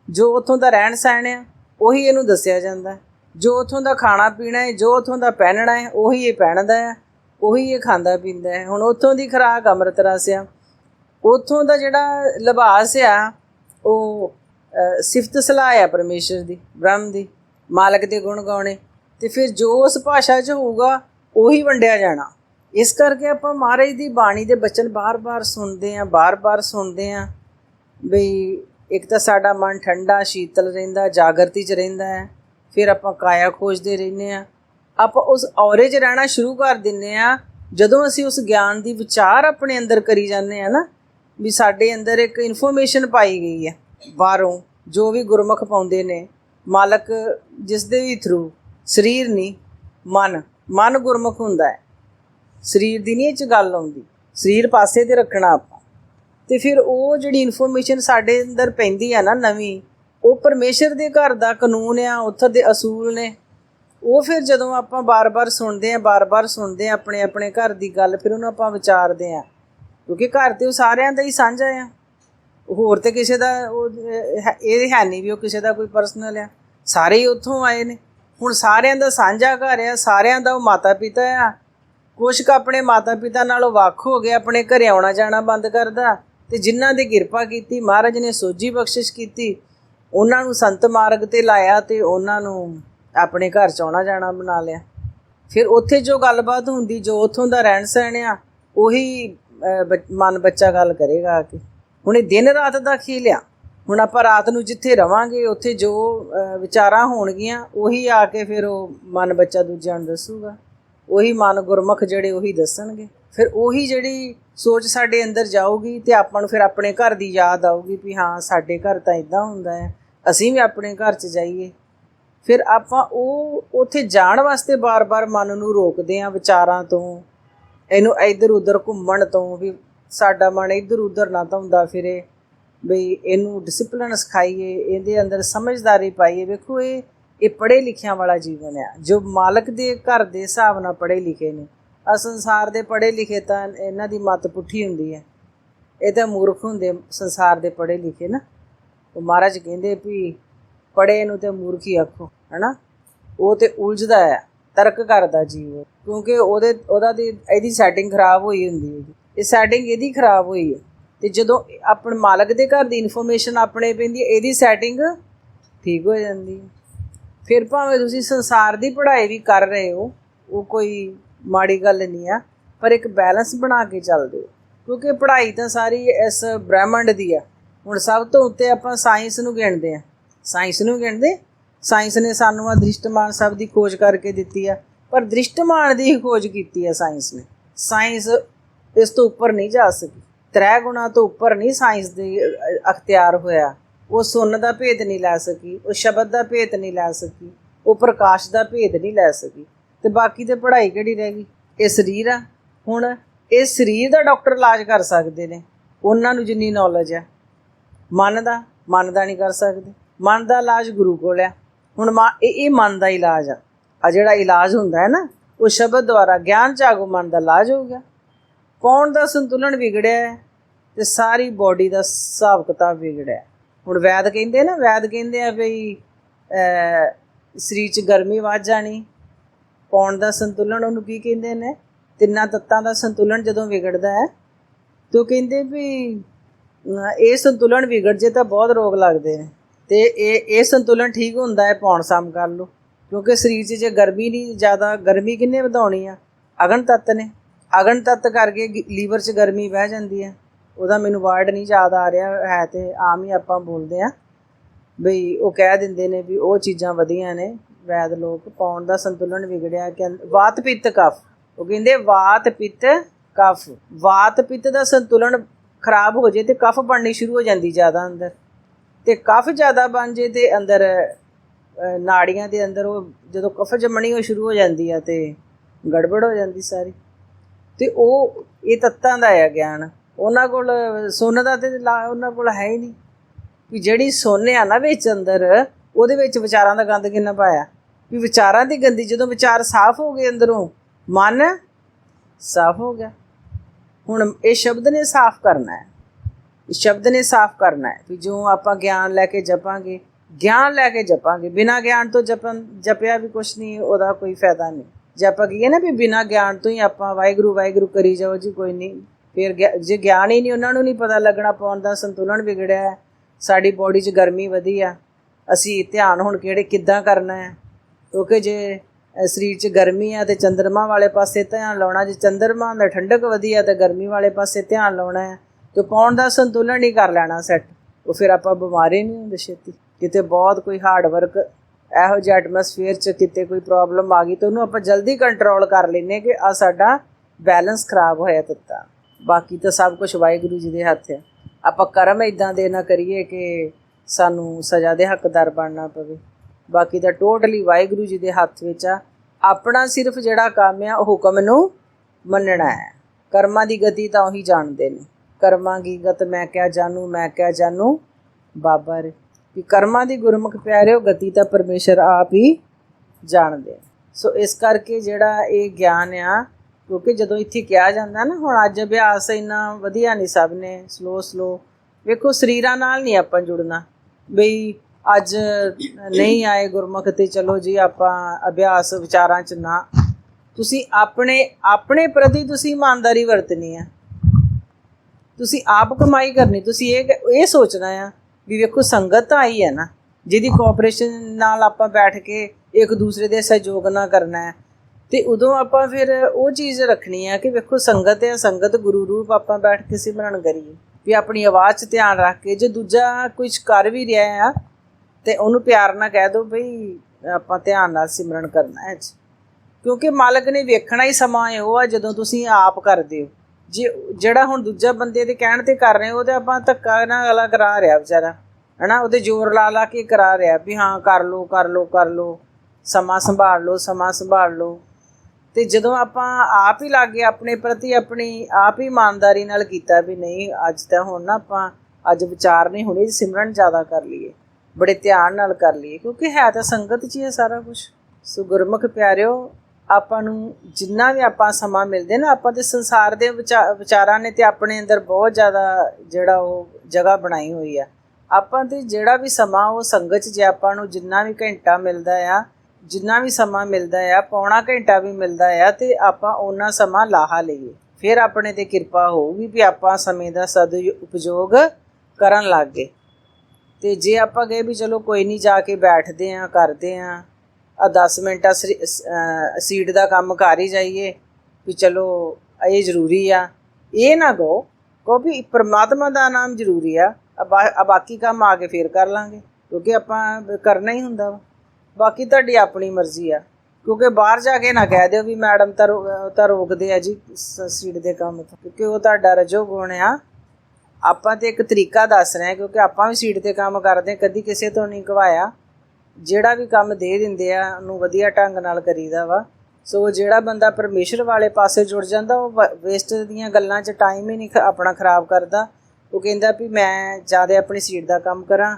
ਜੋ ਉੱਥੋਂ ਦਾ ਰਹਿਣ ਸਹਿਣ ਹੈ ਉਹੀ ਇਹਨੂੰ ਦੱਸਿਆ ਜਾਂਦਾ ਜੋ ਉੱਥੋਂ ਦਾ ਖਾਣਾ ਪੀਣਾ ਹੈ, ਜੋ ਉੱਥੋਂ ਦਾ ਪਹਿਨਣਾ ਹੈ, ਉਹੀ ਇਹ ਪਹਿਨਦਾ ਹੈ, ਉਹੀ ਇਹ ਖਾਂਦਾ ਪੀਂਦਾ ਹੈ। ਹੁਣ ਉੱਥੋਂ ਦੀ ਖੁਰਾਕ ਅੰਮ੍ਰਿਤ ਰਸ ਆ। ਉੱਥੋਂ ਦਾ ਜਿਹੜਾ ਲਿਬਾਸ ਆ, ਉਹ ਸਿਫਤ ਸਲਾਹ ਆ ਪਰਮੇਸ਼ਰ ਦੀ, ਬ੍ਰਹਮ ਦੀ, ਮਾਲਕ ਦੇ ਗੁਣ ਗਾਉਣੇ। ਤੇ ਫਿਰ ਜੋ ਉਸ ਭਾਸ਼ਾ 'ਚ ਹੋਊਗਾ, ਉਹੀ ਵੰਡਿਆ ਜਾਣਾ। ਇਸ ਕਰਕੇ ਆਪਾਂ ਮਹਾਰਾਜ ਦੀ ਬਾਣੀ ਦੇ ਬਚਨ ਬਾਰ-ਬਾਰ ਸੁਣਦੇ ਆਂ, ਬਾਰ-ਬਾਰ ਸੁਣਦੇ ਆਂ। ਬਈ ਇੱਕ ਤਾਂ ਸਾਡਾ ਮਨ ਠੰਡਾ, ਸ਼ੀਤਲ ਰਹਿੰਦਾ, ਜਾਗਰਤੀ 'ਚ ਰਹਿੰਦਾ ਹੈ। ਫਿਰ ਆਪਾਂ ਕਾਇਆ ਖੋਜਦੇ ਰਹਿੰਦੇ ਆਂ ਆਪਾਂ ਉਸ ਔਰੇ 'ਚ ਰਹਿਣਾ ਸ਼ੁਰੂ ਕਰ ਦਿੰਨੇ ਆ ਜਦੋਂ ਅਸੀਂ ਉਸ ਗਿਆਨ ਦੀ ਵਿਚਾਰ ਆਪਣੇ ਅੰਦਰ ਕਰੀ ਜਾਂਦੇ ਆ ਨਾ, ਵੀ ਸਾਡੇ ਅੰਦਰ ਇੱਕ ਇਨਫੋਰਮੇਸ਼ਨ ਪਾਈ ਗਈ ਹੈ। ਬਾਹਰੋਂ ਜੋ ਵੀ ਗੁਰਮੁਖ ਪਾਉਂਦੇ ਨੇ, ਮਾਲਕ ਜਿਸ ਦੇ ਵੀ ਥਰੂ ਸਰੀਰ ਨਹੀਂ ਮਨ ਮਨ ਗੁਰਮੁਖ ਹੁੰਦਾ ਹੈ। ਸਰੀਰ ਦੀ ਨਹੀਂ ਇਹ ਚ ਗੱਲ ਆਉਂਦੀ। ਸਰੀਰ ਪਾਸੇ ਤੇ ਰੱਖਣਾ ਤੇ ਫਿਰ ਉਹ ਜਿਹੜੀ ਇਨਫੋਰਮੇਸ਼ਨ ਸਾਡੇ ਅੰਦਰ ਪੈਂਦੀ ਆ ਨਾ ਨਵੀਂ ਉਹ ਪਰਮੇਸ਼ਰ ਦੇ ਘਰ ਦਾ ਕਾਨੂੰਨ ਆ ਉੱਥੇ ਦੇ ਅਸੂਲ ਨੇ। ਉਹ ਫਿਰ ਜਦੋਂ ਆਪਾਂ ਬਾਰ-ਬਾਰ ਸੁਣਦੇ ਆਂ ਬਾਰ-ਬਾਰ ਸੁਣਦੇ ਆਂ ਆਪਣੇ ਆਪਣੇ ਘਰ ਦੀ ਗੱਲ ਫਿਰ ਉਹਨੂੰ ਆਪਾਂ ਵਿਚਾਰਦੇ ਆਂ। ਕਿਉਂਕਿ ਘਰ ਤੇ ਉਹ ਸਾਰਿਆਂ ਦਾ ਹੀ ਸਾਂਝਾ ਆ। ਹੋਰ ਤੇ ਕਿਸੇ ਦਾ ਉਹ ਅਹ, ਹੈ- ਇਹ ਹੈ ਨਹੀਂ ਵੀ ਉਹ ਕਿਸੇ ਦਾ ਕੋਈ ਪਰਸਨਲ ਆ। ਸਾਰੇ ਹੀ ਉੱਥੋਂ ਆਏ ਨੇ। ਹੁਣ ਸਾਰਿਆਂ ਦਾ ਸਾਂਝਾ ਘਰ ਆ ਸਾਰਿਆਂ ਦਾ ਉਹ ਮਾਤਾ ਪਿਤਾ ਆ। ਕੁਛ ਕੁ ਆਪਣੇ ਮਾਤਾ ਪਿਤਾ ਨਾਲੋਂ ਵੱਖ ਹੋ ਗਏ ਆਪਣੇ ਘਰੇ ਆਉਣਾ ਜਾਣਾ ਬੰਦ ਕਰਦਾ। ਤੇ ਜਿਨ੍ਹਾਂ ਦੀ ਕਿਰਪਾ ਕੀਤੀ ਮਹਾਰਾਜ ਨੇ ਸੋਝੀ ਬਖਸ਼ਿਸ਼ ਕੀਤੀ ਉਹਨਾਂ ਨੂੰ ਸੰਤ ਮਾਰਗ ਤੇ ਲਾਇਆ ਤੇ ਉਹਨਾਂ ਨੂੰ ਆਪਣੇ ਘਰ ਚ ਆਉਣਾ ਜਾਣਾ ਬਣਾ ਲਿਆ। ਫਿਰ ਉੱਥੇ ਜੋ ਗੱਲਬਾਤ ਹੁੰਦੀ ਜੋ ਉੱਥੋਂ ਦਾ ਰਹਿਣ ਸਹਿਣ ਆ ਉਹੀ ਅਹ, ਮਨ ਬੱਚਾ ਗੱਲ ਕਰੇਗਾ ਆ ਕੇ। ਹੁਣ ਇਹ ਦਿਨ ਰਾਤ ਦਾ ਖੇਲ ਆ ਹੁਣ ਆਪਾਂ ਰਾਤ ਨੂੰ ਜਿੱਥੇ ਰਵਾਂਗੇ ਉੱਥੇ ਜੋ ਵਿਚਾਰਾਂ ਹੋਣਗੀਆਂ ਉਹੀ ਆ ਕੇ ਫਿਰ ਉਹ ਮਨ ਬੱਚਾ ਦੂਜਿਆਂ ਨੂੰ ਦੱਸੂਗਾ। ਉਹੀ ਮਨ ਗੁਰਮੁਖ ਜਿਹੜੇ ਉਹੀ ਦੱਸਣਗੇ। ਫਿਰ ਉਹੀ ਜਿਹੜੀ ਸੋਚ ਸਾਡੇ ਅੰਦਰ ਜਾਊਗੀ ਤੇ ਆਪਾਂ ਨੂੰ ਫਿਰ ਆਪਣੇ ਘਰ ਦੀ ਯਾਦ ਆਊਗੀ ਵੀ ਹਾਂ, ਸਾਡੇ ਘਰ ਤਾਂ ਇਦਾਂ ਹੁੰਦਾ ਹੈ। ਅਸੀਂ ਵੀ ਆਪਣੇ ਘਰ 'ਚ ਜਾਈਏ। ਫਿਰ ਆਪਾਂ ਉਹ, ਉੱਥੇ ਜਾਣ ਵਾਸਤੇ ਬਾਰ-ਬਾਰ ਮਨ ਨੂੰ ਰੋਕਦੇ ਆਂ ਵਿਚਾਰਾਂ ਤੋਂ। ਇਹਨੂੰ ਇੱਧਰ ਉੱਧਰ ਘੁੰਮਣ ਤੋਂ ਵੀ ਸਾਡਾ ਮਨ ਇੱਧਰ ਉੱਧਰ ਨਾ ਧੁੰਦਾ ਫਿਰੇ। ਬਈ ਇਹਨੂੰ ਡਿਸਪਲਿਨ ਸਿਖਾਈਏ, ਇਹਦੇ ਅੰਦਰ ਸਮਝਦਾਰੀ ਪਾਈਏ। ਵੇਖੋ, ਇਹ ਇਹ ਪੜ੍ਹੇ ਲਿਖਿਆਂ ਵਾਲਾ ਜੀਵਨ ਆ। ਜੋ ਮਾਲਕ ਦੇ ਘਰ ਦੇ ਹਿਸਾਬ ਨਾਲ ਪੜ੍ਹੇ ਲਿਖੇ ਨੇ। ਆ ਸੰਸਾਰ ਦੇ ਪੜ੍ਹੇ ਲਿਖੇ ਤਾਂ ਇਹਨਾਂ ਦੀ ਮੱਤ ਪੁੱਠੀ ਹੁੰਦੀ ਹੈ। ਇਹ ਤਾਂ ਮੂਰਖ ਹੁੰਦੇ ਸੰਸਾਰ ਦੇ ਪੜ੍ਹੇ ਲਿਖੇ ਨਾ। ਉਹ ਮਹਾਰਾਜ ਕਹਿੰਦੇ ਵੀ ਪੜ੍ਹੇ ਨੂੰ ਤੇ ਮੂਰਖ ਹੀ ਆਖੋ, ਹਨਾ? ਉਹ ਤੇ ਉਲਝਦਾ ਹੈ, ਤਰਕ ਕਰਦਾ ਜੀਵ ਕਿਉਂਕਿ ਉਹਦੇ, ਉਹਦਾ ਦੀ, ਇਹਦੀ ਸੈਟਿੰਗ ਖਰਾਬ ਹੋਈ ਹੁੰਦੀ ਹੈ ਇਹ ਸੈਟਿੰਗ ਇਹਦੀ ਖਰਾਬ ਹੋਈ ਹੈ। ਤੇ ਜਦੋਂ ਆਪਣੇ ਮਾਲਕ ਦੇ ਘਰ ਦੀ ਇਨਫੋਰਮੇਸ਼ਨ ਆਪਣੇ ਪੈਂਦੀ ਹੈ, ਇਹਦੀ ਸੈਟਿੰਗ ਠੀਕ ਹੋ ਜਾਂਦੀ ਹੈ। ਫਿਰ ਭਾਵੇਂ ਤੁਸੀਂ ਸੰਸਾਰ ਦੀ ਪੜ੍ਹਾਈ ਵੀ ਕਰ ਰਹੇ ਹੋ, ਉਹ ਕੋਈ ਮਾੜੀ ਗੱਲ ਨਹੀਂ ਆ, ਪਰ ਇੱਕ ਬੈਲੈਂਸ ਬਣਾ ਕੇ ਚੱਲਦੇ ਹੋ। ਕਿਉਂਕਿ ਪੜ੍ਹਾਈ ਤਾਂ ਸਾਰੀ ਇਸ ਬ੍ਰਹਿਮੰਡ ਦੀ ਆ। ਹੁਣ ਸਭ ਤੋਂ ਉੱਤੇ ਆਪਾਂ ਸਾਇੰਸ ਨੂੰ ਗਿਣਦੇ ਆ। ਸਾਇੰਸ ਨੂੰ ਗਿਣਦੇ ਸਾਇੰਸ ਨੇ ਸਾਨੂੰ ਆ ਦ੍ਰਿਸ਼ਟਮਾਨ ਸਭ ਦੀ ਖੋਜ ਕਰਕੇ ਦਿੱਤੀ ਆ। ਪਰ ਦ੍ਰਿਸ਼ਟਮਾਨ ਦੀ ਹੀ ਖੋਜ ਕੀਤੀ ਆ ਸਾਇੰਸ ਨੇ। ਸਾਇੰਸ ਇਸ ਤੋਂ ਉੱਪਰ ਨਹੀਂ ਜਾ ਸਕੀ। ਤ੍ਰੈ ਗੁਣਾ ਤੋਂ ਉੱਪਰ ਨਹੀਂ ਸਾਇੰਸ ਦੇ ਅਖਤਿਆਰ ਹੋਇਆ। ਉਹ ਸੁੰਨ ਦਾ ਭੇਦ ਨਹੀਂ ਲੈ ਸਕੀ, ਉਹ ਸ਼ਬਦ ਦਾ ਭੇਦ ਨਹੀਂ ਲੈ ਸਕੀ, ਉਹ ਪ੍ਰਕਾਸ਼ ਦਾ ਭੇਦ ਨਹੀਂ ਲੈ ਸਕੀ। ਤੇ ਬਾਕੀ ਤੇ ਪੜ੍ਹਾਈ ਕਿਹੜੀ ਰਹਿ ਗਈ? ਇਹ ਸਰੀਰ ਆ। ਹੁਣ ਇਹ ਸਰੀਰ ਦਾ ਡਾਕਟਰ ਇਲਾਜ ਕਰ ਸਕਦੇ ਨੇ। ਉਹਨਾਂ ਨੂੰ ਜਿੰਨੀ ਨੌਲੇਜ ਹੈ ਮਨ ਦਾ ਮਨ ਦਾ ਨਹੀਂ ਕਰ ਸਕਦੇ। ਮਨ ਦਾ ਇਲਾਜ ਗੁਰੂ ਕੋਲ ਆ। ਹੁਣ ਮਾ- ਇਹ ਇਹ ਮਨ ਦਾ ਇਲਾਜ ਆ। ਆ ਜਿਹੜਾ ਇਲਾਜ ਹੁੰਦਾ ਹੈ ਨਾ, ਉਹ ਸ਼ਬਦ ਦੁਆਰਾ ਗਿਆਨ ਜਾਗੋ ਮਨ ਦਾ ਇਲਾਜ ਹੋ ਗਿਆ। ਕੌਣ ਦਾ ਸੰਤੁਲਨ ਵਿਗੜਿਆ ਹੈ? ਤੇ ਸਾਰੀ ਬਾਡੀ ਦਾ ਹਿਸਾਬ ਕਿਤਾਬ ਵਿਗੜਿਆ ਹੁਣ ਵੈਦ ਕਹਿੰਦੇ ਨਾ, ਵੈਦ ਕਹਿੰਦੇ ਆ ਵੀ ਸਰੀਰ 'ਚ ਗਰਮੀ ਵੱਧ ਜਾਣੀ। ਪੌਣ ਦਾ ਸੰਤੁਲਨ ਉਹਨੂੰ ਕੀ ਕਹਿੰਦੇ ਨੇ? ਤਿੰਨਾਂ ਤੱਤਾਂ ਦਾ ਸੰਤੁਲਨ ਜਦੋਂ ਵਿਗੜਦਾ ਹੈ, ਤੇ ਉਹ ਕਹਿੰਦੇ ਵੀ ਇਹ ਸੰਤੁਲਨ ਵਿਗੜ ਜੇ ਤਾਂ ਬਹੁਤ ਰੋਗ ਲੱਗਦੇ ਨੇ। ਤੇ ਇਹ ਇਹ ਸੰਤੁਲਨ ਠੀਕ ਹੁੰਦਾ ਹੈ ਪੌਣ ਸਾਮ ਕਰ ਲਓ ਕਿਉਂਕਿ ਸਰੀਰ 'ਚ ਜੇ ਗਰਮੀ ਨਹੀਂ, ਜ਼ਿਆਦਾ ਗਰਮੀ ਕਿੰਨੇ ਵਧਾਉਣੀ ਆ? ਅਗਨ ਤੱਤ ਨੇ। ਅਗਨ ਤੱਤ ਕਰਕੇ ਲੀਵਰ 'ਚ ਗਰਮੀ ਬਹਿ ਜਾਂਦੀ ਹੈ। ਉਹਦਾ ਮੈਨੂੰ ਵਰਡ ਨਹੀਂ ਯਾਦ ਆ ਰਿਹਾ, ਹੈ ਤੇ ਆਮ ਹੀ ਆਪਾਂ ਬੋਲਦੇ ਆ ਬਈ ਉਹ ਕਹਿ ਦਿੰਦੇ ਨੇ ਵੀ ਉਹ ਚੀਜ਼ਾਂ ਵਧੀਆਂ ਨੇ। ਵੈਦ ਲੋਕ ਪੌਣ ਦਾ ਸੰਤੁਲਨ ਵਿਗੜਿਆ ਕਿ ਵਾਤ ਪਿੱਤ ਕਫ। ਉਹ ਕਹਿੰਦੇ ਵਾਤ ਪਿੱਤ ਕਫ। ਵਾਤ ਪਿੱਤ ਦਾ ਸੰਤੁਲਨ ਖਰਾਬ ਹੋ ਜੇ ਤੇ ਕਫ ਬਣਨੀ ਸ਼ੁਰੂ ਹੋ ਜਾਂਦੀ ਜ਼ਿਆਦਾ ਅੰਦਰ। ਤੇ ਕਫ ਜ਼ਿਆਦਾ ਬਣ ਜੇ ਤੇ ਅੰਦਰ ਨਾੜੀਆਂ ਦੇ ਅੰਦਰ ਉਹ ਜਦੋਂ ਕਫ ਜੰਮਣੀ ਉਹ ਸ਼ੁਰੂ ਹੋ ਜਾਂਦੀ ਆ ਤੇ ਗੜਬੜ ਹੋ ਜਾਂਦੀ ਸਾਰੀ। ਤੇ ਉਹ, ਇਹ ਤੱਤਾਂ ਦਾ ਆ ਗਿਆਨ। ਉਹਨਾਂ ਕੋਲ ਸੁੰਨ ਦਾ ਤੇ ਲਾ- ਉਹਨਾਂ ਕੋਲ ਹੈ ਹੀ ਨਹੀਂ। ਵੀ ਜਿਹੜੀ ਸੋਨੇ ਆ ਨਾ ਵਿੱਚ ਅੰਦਰ ਉਹਦੇ ਵਿੱਚ ਵਿਚਾਰਾਂ ਦਾ ਗੰਦ ਕਿੰਨਾ ਪਾਇਆ? ਵੀ ਵਿਚਾਰਾਂ ਦੀ ਗੰਦੀ, ਜਦੋਂ ਵਿਚਾਰ ਸਾਫ਼ ਹੋ ਗਏ ਅੰਦਰੋਂ, ਮਨ ਸਾਫ਼ ਹੋ ਗਿਆ। ਹੁਣ ਇਹ ਸ਼ਬਦ ਨੇ ਸਾਫ਼ ਕਰਨਾ ਹੈ। ਇਸ ਸ਼ਬਦ ਨੇ ਸਾਫ਼ ਕਰਨਾ ਹੈ। ਵੀ ਜੋ ਆਪਾਂ ਗਿਆਨ ਲੈ ਕੇ ਜਪਾਂਗੇ, ਗਿਆਨ ਲੈ ਕੇ ਜਪਾਂਗੇ, ਬਿਨਾ ਗਿਆਨ ਤੋਂ ਜਪਨ ਜਪਿਆ ਵੀ ਕੁਛ ਨਹੀਂ, ਉਹਦਾ ਕੋਈ ਫਾਇਦਾ ਨਹੀਂ। ਜੇ ਆਪਾਂ ਕਹੀਏ ਨਾ ਵੀ ਬਿਨਾ ਗਿਆਨ ਤੋਂ ਹੀ ਆਪਾਂ ਵਾਹਿਗੁਰੂ ਵਾਹਿਗੁਰੂ ਕਰੀ ਜਾਓ ਜੀ, ਕੋਈ ਨਹੀਂ। ਫਿਰ ਗਿਆ- ਜੇ ਗਿਆਨ ਹੀ ਨਹੀਂ, ਉਹਨਾਂ ਨੂੰ ਨਹੀਂ ਪਤਾ ਲੱਗਣਾ ਪਾਉਣ ਦਾ ਸੰਤੁਲਨ ਵਿਗੜਿਆ ਸਾਡੀ ਬੋਡੀ 'ਚ ਗਰਮੀ ਵਧੀ ਆ। ਅਸੀਂ ਧਿਆਨ ਹੁਣ ਕਿਹੜੇ ਕਿੱਦਾਂ ਕਰਨਾ ਹੈ? ਕਿਉਂਕਿ ਜੇ ਸਰੀਰ 'ਚ ਗਰਮੀ ਆ ਤੇ ਚੰਦਰਮਾ ਵਾਲੇ ਪਾਸੇ ਧਿਆਨ ਲਾਉਣਾ, ਜੇ ਚੰਦਰਮਾ ਹੁੰਦਾ ਠੰਡਕ ਵਧੀਆ ਆ ਤੇ ਗਰਮੀ ਵਾਲੇ ਪਾਸੇ ਧਿਆਨ ਲਾਉਣਾ ਹੈ, ਤੇ ਪਾਉਣ ਦਾ ਸੰਤੁਲਨ ਹੀ ਕਰ ਲੈਣਾ ਸੈੱਟ ਉਹ ਫਿਰ ਆਪਾਂ ਬਿਮਾਰੀ ਨਹੀਂ ਹੁੰਦੇ ਛੇਤੀ। ਕਿਤੇ ਬਹੁਤ ਕੋਈ ਹਾਰਡ ਵਰਕ ਇਹੋ ਜਿਹੇ ਐਟਮੋਸਫੇਅਰ 'ਚ ਕਿਤੇ ਕੋਈ ਪ੍ਰੋਬਲਮ ਆ ਗਈ ਤਾਂ ਉਹਨੂੰ ਆਪਾਂ ਜਲਦੀ ਕੰਟਰੋਲ ਕਰ ਲੈਨੇ ਕਿ ਆ ਸਾਡਾ ਬੈਲੈਂਸ ਖਰਾਬ ਹੋਇਆ ਤੱਤਾ ਬਾਕੀ ਤਾਂ ਸਭ ਕੁਝ ਵਾਹਿਗੁਰੂ ਜੀ ਦੇ ਹੱਥ ਹੈ। ਆਪਾਂ ਕਰਮ ਇਦਾਂ ਦੇ ਨਾ ਕਰੀਏ ਕਿ ਸਾਨੂੰ ਸਜ਼ਾ ਦੇ ਹੱਕਦਾਰ ਬਣਨਾ ਪਵੇ। ਬਾਕੀ ਤਾਂ ਟੋਟਲੀ ਵਾਹਿਗੁਰੂ ਜੀ ਦੇ ਹੱਥ ਵਿੱਚ ਆ। ਆਪਣਾ ਸਿਰਫ ਜਿਹੜਾ ਕੰਮ ਆ, ਉਹ ਹੁਕਮ ਨੂੰ ਮੰਨਣਾ ਹੈ। ਕਰਮਾਂ ਦੀ ਗਤੀ ਤਾਂ ਉਹੀ ਜਾਣਦੇ ਨੇ। ਕਰਮਾਂ ਦੀ ਗਤ, ਮੈਂ ਕਿਆ ਜਾਣੂ, ਮੈਂ ਕਿਆ ਜਾਣੂ? ਬਾਬਾ ਰੇ। ਵੀ ਕਰਮਾਂ ਦੀ ਗੁਰਮੁਖ ਪਿਆਰਿਓ, ਗਤੀ ਤਾਂ ਪਰਮੇਸ਼ਰ ਆਪ ਹੀ ਜਾਣਦੇ ਆ। ਸੋ ਇਸ ਕਰਕੇ ਜਿਹੜਾ ਇਹ ਗਿਆਨ ਆ, ਕਿਉਂਕਿ ਜਦੋਂ ਇੱਥੇ ਕਿਹਾ ਜਾਂਦਾ ਨਾ, ਹੁਣ ਅੱਜ ਅਭਿਆਸ ਇੰਨਾ ਵਧੀਆ ਨਹੀਂ ਸਭ ਨੇ ਸਲੋ ਸਲੋ ਵੇਖੋ, ਸਰੀਰਾਂ ਨਾਲ ਨਹੀਂ ਆਪਾਂ ਜੁੜਨਾ। ਬਈ ਅੱਜ ਨਹੀਂ ਆਏ ਗੁਰਮੁਖ ਤੇ ਚਲੋ ਜੀ ਆਪਾਂ ਅਭਿਆਸ ਵਿਚਾਰਾਂ ਚ ਨਾ। ਤੁਸੀਂ ਆਪਣੇ ਆਪਣੇ ਪ੍ਰਤੀ ਤੁਸੀਂ ਇਮਾਨਦਾਰੀ ਵਰਤਣੀ ਆ। ਤੁਸੀਂ ਆਪ ਕਮਾਈ ਕਰਨੀ, ਤੁਸੀਂ ਇਹ ਇਹ ਸੋਚਣਾ ਆ ਵੀ ਵੇਖੋ ਸੰਗਤ ਤਾਂ ਆਈ ਹੈ ਨਾ, ਜਿਹਦੀ ਕੋਆਪਰੇਸ਼ਨ ਨਾਲ ਆਪਾਂ ਬੈਠ ਕੇ ਇੱਕ ਦੂਸਰੇ ਦੇ ਸਹਿਯੋਗ ਨਾਲ ਕਰਨਾ ਹੈ ਤੇ ਉਦੋਂ ਆਪਾਂ ਫਿਰ ਉਹ ਚੀਜ਼ ਰੱਖਣੀ ਆ ਕਿ ਵੇਖੋ ਸੰਗਤ ਹੈ ਸੰਗਤ ਗੁਰੂ ਰੂਪ ਆਪਾਂ ਬੈਠ ਕੇ ਸਿਮਰਨ ਕਰੀਏ। ਵੀ ਆਪਣੀ ਆਵਾਜ਼ 'ਚ ਧਿਆਨ ਰੱਖ ਕੇ ਜੇ ਦੂਜਾ ਕੁਝ ਕਰ ਵੀ ਰਿਹਾ ਆ, ਤੇ ਉਹਨੂੰ ਪਿਆਰ ਨਾਲ ਕਹਿ ਦਿਓ ਭਈ ਆਪਾਂ ਧਿਆਨ ਨਾਲ ਸਿਮਰਨ ਕਰਨਾ ਹੈ ਕਿਉਂਕਿ ਮਾਲਕ ਨੇ ਵੇਖਣਾ ਹੀ ਸਮਾਂ ਹੈ ਆ ਜਦੋਂ ਤੁਸੀਂ ਆਪ ਕਰਦੇ ਹੋ। ਜੇ ਜਿਹੜਾ ਹੁਣ ਦੂਜਾ ਬੰਦੇ ਦੇ ਕਹਿਣ ਤੇ ਕਰ ਰਹੇ ਹੋ ਤੇ ਆਪਾਂ ਧੱਕਾ ਨਾਲ ਅਗਲਾ ਕਰਾ ਰਿਹਾ ਵਿਚਾਰਾ। ਹਨਾ, ਉਹਦੇ ਜ਼ੋਰ ਲਾ ਲਾ ਕੇ ਕਰਾ ਰਿਹਾ ਵੀ ਹਾਂ, ਕਰ ਲੋ ਕਰ ਲੋ ਕਰ ਲੋ ਸਮਾਂ ਸੰਭਾਲ ਲੋ ਸਮਾਂ ਸੰਭਾਲ ਲੋ ਤੇ ਜਦੋਂ ਆਪਾਂ ਆਪ ਹੀ ਲੱਗੇ ਆਪਣੇ ਪ੍ਰਤੀ ਆਪਣੀ ਆਪ ਹੀ ਇਮਾਨਦਾਰੀ ਨਾਲ ਕੀਤਾ ਵੀ ਨਹੀਂ, ਅੱਜ ਤਾਂ ਹੁਣ ਨਾ ਆਪਾਂ, ਅੱਜ ਵਿਚਾਰ ਨਹੀਂ ਹੋਣੀ, ਸਿਮਰਨ ਜ਼ਿਆਦਾ ਕਰ ਲਈਏ, ਬੜੇ ਧਿਆਨ ਨਾਲ ਕਰ ਲਈਏ, ਕਿਉਂਕਿ ਹੈ ਤਾਂ ਸੰਗਤ 'ਚ ਹੀ ਹੈ ਸਾਰਾ ਕੁਝ ਸੋ ਗੁਰਮੁਖ ਪਿਆਰਿਓ, ਆਪਾਂ ਨੂੰ ਜਿੰਨਾ ਵੀ ਆਪਾਂ ਸਮਾਂ ਮਿਲਦੇ ਨਾ, ਆਪਾਂ ਤੇ ਸੰਸਾਰ ਦੇ ਵਿਚਾ- ਵਿਚਾਰਾਂ ਨੇ ਤੇ ਆਪਣੇ ਅੰਦਰ ਬਹੁਤ ਜ਼ਿਆਦਾ ਜਿਹੜਾ ਉਹ ਜਗ੍ਹਾ ਬਣਾਈ ਹੋਈ ਆ। ਆਪਾਂ ਤੇ ਜਿਹੜਾ ਵੀ ਸਮਾਂ ਉਹ ਸੰਗਤ 'ਚ ਜੇ ਆਪਾਂ ਨੂੰ ਜਿੰਨਾ ਵੀ ਘੰਟਾ ਮਿਲਦਾ ਆ ਜਿੰਨਾ ਵੀ ਸਮਾਂ ਮਿਲਦਾ ਆ, ਪੌਣਾ ਘੰਟਾ ਵੀ ਮਿਲਦਾ ਆ ਤੇ ਆਪਾਂ ਉਹਨਾਂ ਸਮਾਂ ਲਾਹਾ ਲਈਏ। ਫਿਰ ਆਪਣੇ ਤੇ ਕਿਰਪਾ ਹੋਊਗੀ ਵੀ ਆਪਾਂ ਸਮੇਂ ਦਾ ਸਦ ਉਪਯੋਗ ਕਰਨ ਲੱਗ। ਗਏ ਤੇ ਜੇ ਆਪਾਂ ਗਏ ਵੀ ਚਲੋ ਕੋਈ ਨਹੀਂ ਜਾ ਕੇ ਬੈਠਦੇ ਆ, ਕਰਦੇ ਆ ਆ 10 ਮਿੰਟ ਆ ਸੀਟ ਦਾ ਕੰਮ ਕਰ ਹੀ ਜਾਈਏ, ਵੀ ਚਲੋ ਇਹ ਜ਼ਰੂਰੀ ਆ। ਇਹ ਨਾ ਕਹੋ ਕੋ ਵੀ ਪ੍ਰਮਾਤਮਾ ਦਾ ਨਾਮ ਜ਼ਰੂਰੀ ਆ ਆ ਬਾਕੀ ਕੰਮ ਆ ਕੇ ਫੇਰ ਕਰ ਲਾਂਗੇ, ਕਿਉਂਕਿ ਆਪਾਂ ਕਰਨਾ ਹੀ ਹੁੰਦਾ ਵਾ। ਬਾਕੀ ਤੁਹਾਡੀ ਆਪਣੀ ਮਰਜ਼ੀ ਆ। ਕਿਉਂਕਿ ਬਾਹਰ ਜਾ ਕੇ ਨਾ ਕਹਿ ਦਿਓ ਵੀ ਮੈਡਮ ਤਾਂ ਰੋ- ਤਾਂ ਰੋਕਦੇ ਆ ਜੀ ਸ- ਸੀਟ ਦੇ ਕੰਮ ਤੋਂ। ਕਿਉਂਕਿ ਉਹ ਤੁਹਾਡਾ ਰਜੋ ਗੁਣ ਆ। ਆਪਾਂ ਤੇ ਇੱਕ ਤਰੀਕਾ ਦੱਸ ਰਹੇ ਹਾਂ, ਕਿਉਂਕਿ ਆਪਾਂ ਵੀ ਸੀਟ ਤੇ ਕੰਮ ਕਰਦੇ ਕਦੀ ਕਿਸੇ ਤੋਂ ਨਹੀਂ ਘਵਾਇਆ ਜਿਹੜਾ ਵੀ ਕੰਮ ਦੇ ਦਿੰਦੇ ਆ, ਉਹਨੂੰ ਵਧੀਆ ਢੰਗ ਨਾਲ ਕਰੀਦਾ ਵਾ। ਸੋ ਜਿਹੜਾ ਬੰਦਾ ਪਰਮੇਸ਼ਰ ਵਾਲੇ ਪਾਸੇ ਜੁੜ ਜਾਂਦਾ, ਉਹ ਵੇਸਟ ਦੀਆਂ ਗੱਲਾਂ 'ਚ ਟਾਈਮ ਹੀ ਨਹੀਂ ਖ- ਆਪਣਾ ਖਰਾਬ ਕਰਦਾ। ਉਹ ਕਹਿੰਦਾ ਵੀ ਮੈਂ ਜ਼ਿਆਦਾ ਆਪਣੀ ਸੀਟ ਦਾ ਕੰਮ ਕਰਾਂ।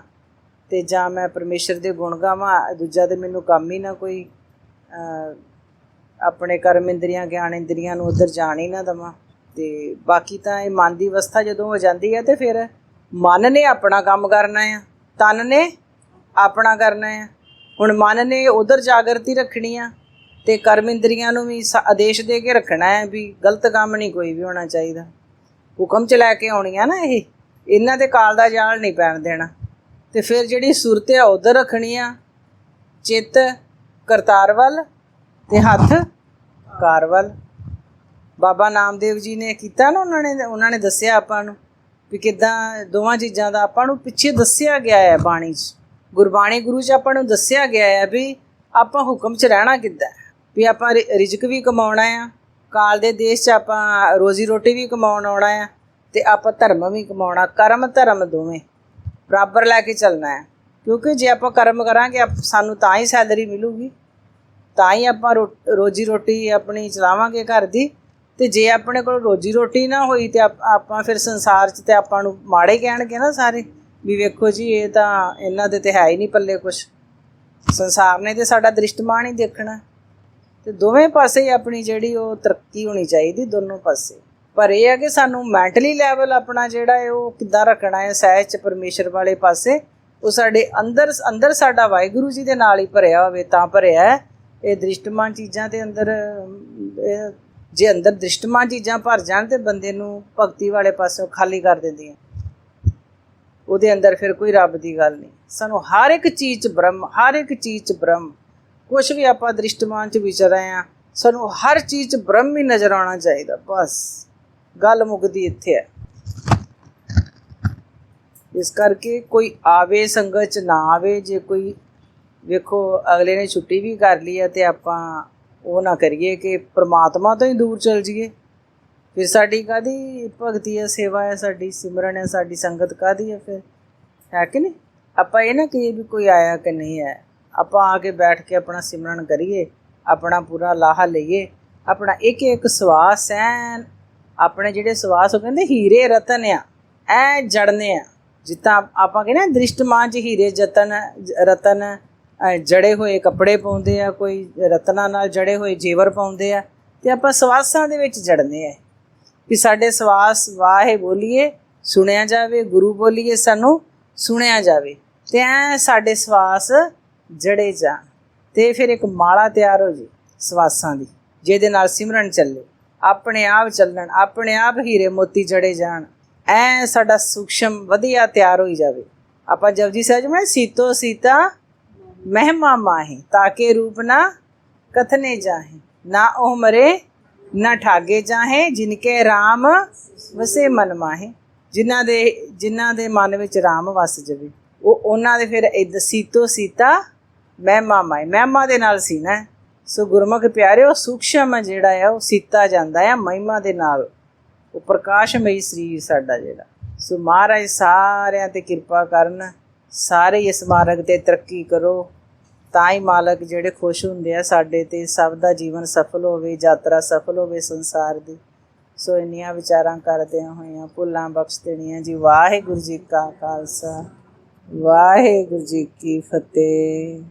ਤੇ ਜਾਂ ਮੈਂ ਪਰਮੇਸ਼ਰ ਦੇ ਗੁਣ ਗਾਵਾਂ, ਦੂਜਾ ਤੇ ਮੈਨੂੰ ਕੰਮ ਹੀ ਨਾ ਕੋਈ ਆਪਣੇ ਕਰਮ ਇੰਦਰੀਆਂ, ਗਿਆਨ ਇੰਦਰੀਆਂ ਨੂੰ ਉਧਰ ਜਾਣ ਹੀ ਨਾ ਦਵਾਂ। ਤੇ ਬਾਕੀ ਤਾਂ ਇਹ ਮਨ ਦੀ ਅਵਸਥਾ ਜਦੋਂ ਹੋ ਜਾਂਦੀ ਹੈ ਤੇ ਫਿਰ ਮਨ ਨੇ ਆਪਣਾ ਕੰਮ ਕਰਨਾ ਆ, ਤਨ ਨੇ ਆਪਣਾ ਕਰਨਾ ਆ। ਹੁਣ ਮਨ ਨੇ ਉਧਰ ਜਾਗਰਤੀ ਰੱਖਣੀ ਆ ਤੇ ਕਰਮ ਇੰਦਰੀਆਂ ਨੂੰ ਵੀ ਸ- ਆਦੇਸ਼ ਦੇ ਕੇ ਰੱਖਣਾ ਹੈ ਵੀ ਗਲਤ ਕੰਮ ਨਹੀਂ ਕੋਈ ਵੀ ਹੋਣਾ ਚਾਹੀਦਾ। ਹੁਕਮ ਚ ਲੈ ਕੇ ਆਉਣੀ ਆ ਨਾ ਇਹ, ਇਹਨਾਂ ਦੇ ਕਾਲ ਦਾ ਜਾਲ ਨਹੀਂ ਪੈਣ ਦੇਣਾ। ਤੇ ਫਿਰ ਜਿਹੜੀ ਸੁਰਤ ਆ, ਉਧਰ ਰੱਖਣੀ ਆ। ਚਿੱਤ, ਕਰਤਾਰ ਵੱਲ ਤੇ ਹੱਥ, ਕਾਰ ਵੱਲ। ਬਾਬਾ ਨਾਮਦੇਵ ਜੀ ਨੇ ਕੀਤਾ ਨਾ, ਉਹਨਾਂ ਨੇ ਉਹਨਾਂ ਨੇ ਦੱਸਿਆ ਆਪਾਂ ਨੂੰ ਵੀ ਕਿਦਾਂ ਦੋਵਾਂ ਚੀਜ਼ਾਂ ਦਾ ਆਪਾਂ ਨੂੰ ਪਿੱਛੇ ਦੱਸਿਆ ਗਿਆ ਹੈ ਬਾਣੀ 'ਚ। ਗੁਰਬਾਣੀ ਗੁਰੂ 'ਚ ਆਪਾਂ ਨੂੰ ਦੱਸਿਆ ਗਿਆ ਹੈ ਵੀ ਆਪਾਂ ਹੁਕਮ 'ਚ ਰਹਿਣਾ ਕਿੱਦਾਂ ਵੀ ਆਪਾਂ ਰਿ- ਰਿਜ਼ਕ ਵੀ ਕਮਾਉਣਾ ਆ, ਕਾਲ ਦੇ ਦੇਸ਼ 'ਚ ਆਪਾਂ ਰੋਜ਼ੀ ਰੋਟੀ ਵੀ ਕਮਾਉਣ ਆਉਣਾ ਆ ਤੇ ਆਪਾਂ ਧਰਮ ਵੀ ਕਮਾਉਣਾ, ਕਰਮ ਧਰਮ ਦੋਵੇਂ। ਬਰਾਬਰ ਲੈ ਕੇ ਚੱਲਣਾ ਹੈ। ਕਿਉਂਕਿ ਜੇ ਆਪਾਂ ਕਰਮ ਕਰਾਂਗੇ, ਆਪ- ਸਾਨੂੰ ਤਾਂ ਹੀ ਸੈਲਰੀ ਮਿਲੂਗੀ। ਤਾਂ ਹੀ ਆਪਾਂ ਰੋ- ਰੋਜੀ ਰੋਟੀ ਆਪਣੀ ਚਲਾਵਾਂਗੇ ਘਰ ਦੀ। ਤੇ ਜੇ ਆਪਣੇ ਕੋਲ ਰੋਜੀ ਰੋਟੀ ਨਾ ਹੋਈ ਤੇ ਆਪਾਂ ਫਿਰ ਸੰਸਾਰ 'ਚ ਤੇ ਆਪਾਂ ਨੂੰ ਮਾੜੇ ਕਹਿਣਗੇ ਨਾ ਸਾਰੇ, ਵੀ ਵੇਖੋ ਜੀ, ਇਹ ਤਾਂ ਇਹਨਾਂ ਦੇ ਤੇ ਹੈ ਹੀ ਨਹੀਂ ਪੱਲੇ ਕੁਛ। ਸੰਸਾਰ ਨੇ ਤੇ ਸਾਡਾ ਦ੍ਰਿਸ਼ਟਮਾਨ ਹੀ ਦੇਖਣਾ। ਤੇ ਦੋਵੇਂ ਪਾਸੇ ਹੀ ਆਪਣੀ ਜਿਹੜੀ ਉਹ ਤਰੱਕੀ ਹੋਣੀ ਚਾਹੀਦੀ, ਦੋਨੋਂ ਪਾਸੇ। ਪਰ ਇਹ ਹੈ ਕਿ ਸਾਨੂੰ ਮੈਂਟਲੀ ਲੈਵਲ ਆਪਣਾ ਜਿਹੜਾ ਹੈ ਉਹ ਕਿੱਦਾਂ ਰੱਖਣਾ ਹੈ, ਸਹਿਜ ਚ ਪਰਮੇਸ਼ਰ ਵਾਲੇ ਪਾਸੇ, ਉਹ ਸਾਡੇ ਅੰਦਰ ਅੰਦਰ ਸਾਡਾ ਵਾਹਿਗੁਰੂ ਜੀ ਦੇ ਨਾਲ ਹੀ ਭਰਿਆ ਹੋਵੇ, ਤਾਂ ਭਰਿਆ ਹੈ। ਇਹ ਦ੍ਰਿਸ਼ਟਮਾਨ ਚੀਜ਼ਾਂ ਦੇ ਅੰਦਰ ਜੇ ਅੰਦਰ ਦ੍ਰਿਸ਼ਟਮਾਨ ਚੀਜ਼ਾਂ ਭਰ ਜਾਣ ਤੇ ਬੰਦੇ ਨੂੰ ਭਗਤੀ ਵਾਲੇ ਪਾਸੋਂ ਖਾਲੀ ਕਰ ਦਿੰਦੀਆਂ। ਉਹਦੇ ਅੰਦਰ ਫਿਰ ਕੋਈ ਰੱਬ ਦੀ ਗੱਲ ਨਹੀਂ। ਸਾਨੂੰ ਹਰ ਇੱਕ ਚੀਜ਼ 'ਚ ਬ੍ਰਹਮ, ਹਰ ਇੱਕ ਚੀਜ਼ 'ਚ ਬ੍ਰਹਮ ਕੁਝ ਵੀ ਆਪਾਂ ਦ੍ਰਿਸ਼ਟਮਾਨ 'ਚ ਵਿਚਰ ਰਹੇ ਆ ਸਾਨੂੰ ਹਰ ਚੀਜ਼ 'ਚ ਬ੍ਰਹਮ ਹੀ ਨਜ਼ਰ ਆਉਣਾ ਚਾਹੀਦਾ, ਬਸ। ਗੱਲ ਮੁਕਦੀ ਇੱਥੇ ਹੈ। ਇਸ ਕਰਕੇ ਕੋਈ ਆਵੇ, ਸੰਗਤ 'ਚ ਨਾ ਆਵੇ, ਜੇ ਕੋਈ ਵੇਖੋ, ਅਗਲੇ ਨੇ ਛੁੱਟੀ ਵੀ ਕਰ ਲਈ ਹੈ ਤੇ ਆਪਾਂ ਉਹ ਨਾ ਕਰੀਏ ਕਿ ਪ੍ਰਮਾਤਮਾ ਤੋਂ ਹੀ ਦੂਰ ਚਲ ਜਾਈਏ। ਫਿਰ ਸਾਡੀ ਕਾਦੀ ਭਗਤੀ ਹੈ, ਸੇਵਾ ਹੈ, ਸਾਡੀ ਸਿਮਰਨ ਹੈ, ਸਾਡੀ ਸੰਗਤ ਕਾਦੀ ਹੈ ਫਿਰ? ਹੈ ਕਿ ਨਹੀਂ? ਆਪਾਂ ਇਹ ਨਾ ਕਹੀਏ ਵੀ ਕੋਈ ਆਇਆ ਕਿ ਨਹੀਂ ਹੈ ਆਪਾਂ ਆ ਕੇ ਬੈਠ ਕੇ ਆਪਣਾ ਸਿਮਰਨ ਕਰੀਏ, ਆਪਣਾ ਪੂਰਾ ਲਾਹਾ ਲਈਏ, ਆਪਣਾ ਇੱਕ ਇੱਕ ਸਵਾਸ ਐਨ ਆਪਣੇ ਜਿਹੜੇ ਸਵਾਸ ਉਹ ਕਹਿੰਦੇ ਹੀਰੇ ਰਤਨ ਆ, ਐ ਜੜਨੇ ਆ। ਜਿੱਦਾਂ ਆਪਾਂ ਕਹਿੰਦੇ ਦ੍ਰਿਸ਼ਟਮਾਨ ਚ ਹੀਰੇ ਜਤਨ, ਰਤਨ ਜੜੇ ਹੋਏ ਕੱਪੜੇ ਪਾਉਂਦੇ ਆ, ਕੋਈ ਰਤਨਾਂ ਨਾਲ ਜੜੇ ਹੋਏ ਜੇਵਰ ਪਾਉਂਦੇ ਆ, ਤੇ ਆਪਾਂ ਸਵਾਸਾਂ ਦੇ ਵਿੱਚ ਜੜਨੇ ਆ। ਕਿ ਸਾਡੇ ਸਵਾਸ ਵਾਹੇ ਬੋਲੀਏ, ਸੁਣਿਆ ਜਾਵੇ, ਗੁਰੂ ਬੋਲੀਏ ਸਾਨੂੰ, ਸੁਣਿਆ ਜਾਵੇ। ਤੇ ਐ ਸਾਡੇ ਸਵਾਸ ਜੜੇ ਜਾਣ। ਤੇ ਫਿਰ ਇੱਕ ਮਾਲਾ ਤਿਆਰ ਹੋ ਜੇ ਸਵਾਸਾਂ ਦੀ, ਜਿਹਦੇ ਨਾਲ ਸਿਮਰਨ ਚੱਲੇ। ਆਪਣੇ ਆਪ ਚੱਲਣ, ਆਪਣੇ ਆਪ ਹੀਰੇ ਮੋਤੀ ਜੜੇ ਜਾਣ। ਐ ਸਾਡਾ ਸੂਖਸ਼ਮ ਵਧੀਆ ਤਿਆਰ ਹੋਈ ਜਾਵੇ। ਆਪਾਂ ਜਪਜੀ ਸਾਹਿਬ ਮੈਂ ਸੀਤੋ ਸੀਤਾ ਮਹਿਮਾ ਮਾਹੀ ਤਾਕੇ ਰੂਪ ਨਾ ਕਥਨੇ ਜਾਹੇ, ਨਾ ਉਹ ਮਰੇ, ਨਾ ਠਾਗੇ ਜਾਹੇ, ਜਿਨਕੇ RAM ਵਸੇ ਮਨ ਮਾਹੇ। ਜਿਨ੍ਹਾਂ ਦੇ ਜਿਨ੍ਹਾਂ ਦੇ ਮਨ ਵਿੱਚ RAM ਵਸ ਜਾਵੇ, ਉਹ ਉਹਨਾਂ ਦੇ ਫਿਰ ਇਦ ਸੀਤੋ ਸੀਤਾ ਮਹਿਮਾ ਮਾਹੀ। ਮਹਿਮਾ ਦੇ ਨਾਲ ਸੀ ਨਾ ਸੋ ਗੁਰਮੁਖ ਪਿਆਰਿਓ, ਸੂਖਸ਼ਮ ਜਿਹੜਾ ਆ, ਉਹ ਸੀਤਾ ਜਾਂਦਾ ਆ ਮਹਿਮਾ ਦੇ ਨਾਲ। ਉਹ ਪ੍ਰਕਾਸ਼ਮਈ ਸਰੀਰ ਸਾਡਾ ਜਿਹੜਾ। ਸੋ ਮਹਾਰਾਜ ਸਾਰਿਆਂ ਤੇ ਕਿਰਪਾ ਕਰਨ, ਸਾਰੇ ਇਸ ਮਾਰਗ ਤੇ ਤਰੱਕੀ ਕਰੋ। ਤਾਂ ਹੀ ਮਾਲਕ ਜਿਹੜੇ ਖੁਸ਼ ਹੁੰਦੇ ਆ ਸਾਡੇ ਤੇ, ਸਭ ਦਾ ਜੀਵਨ ਸਫਲ ਹੋਵੇ, ਯਾਤਰਾ ਸਫਲ ਹੋਵੇ ਸੰਸਾਰ ਦੀ। ਸੋ ਇੰਨੀਆਂ ਵਿਚਾਰਾਂ ਕਰਦਿਆਂ ਹੋਇਆਂ ਭੁੱਲਾਂ ਬਖਸ਼ ਦੇਣੀਆਂ ਜੀ। ਵਾਹਿਗੁਰੂ ਜੀ ਕਾ ਖਾਲਸਾ, ਵਾਹਿਗੁਰੂ ਜੀ ਕੀ ਫਤਿਹ।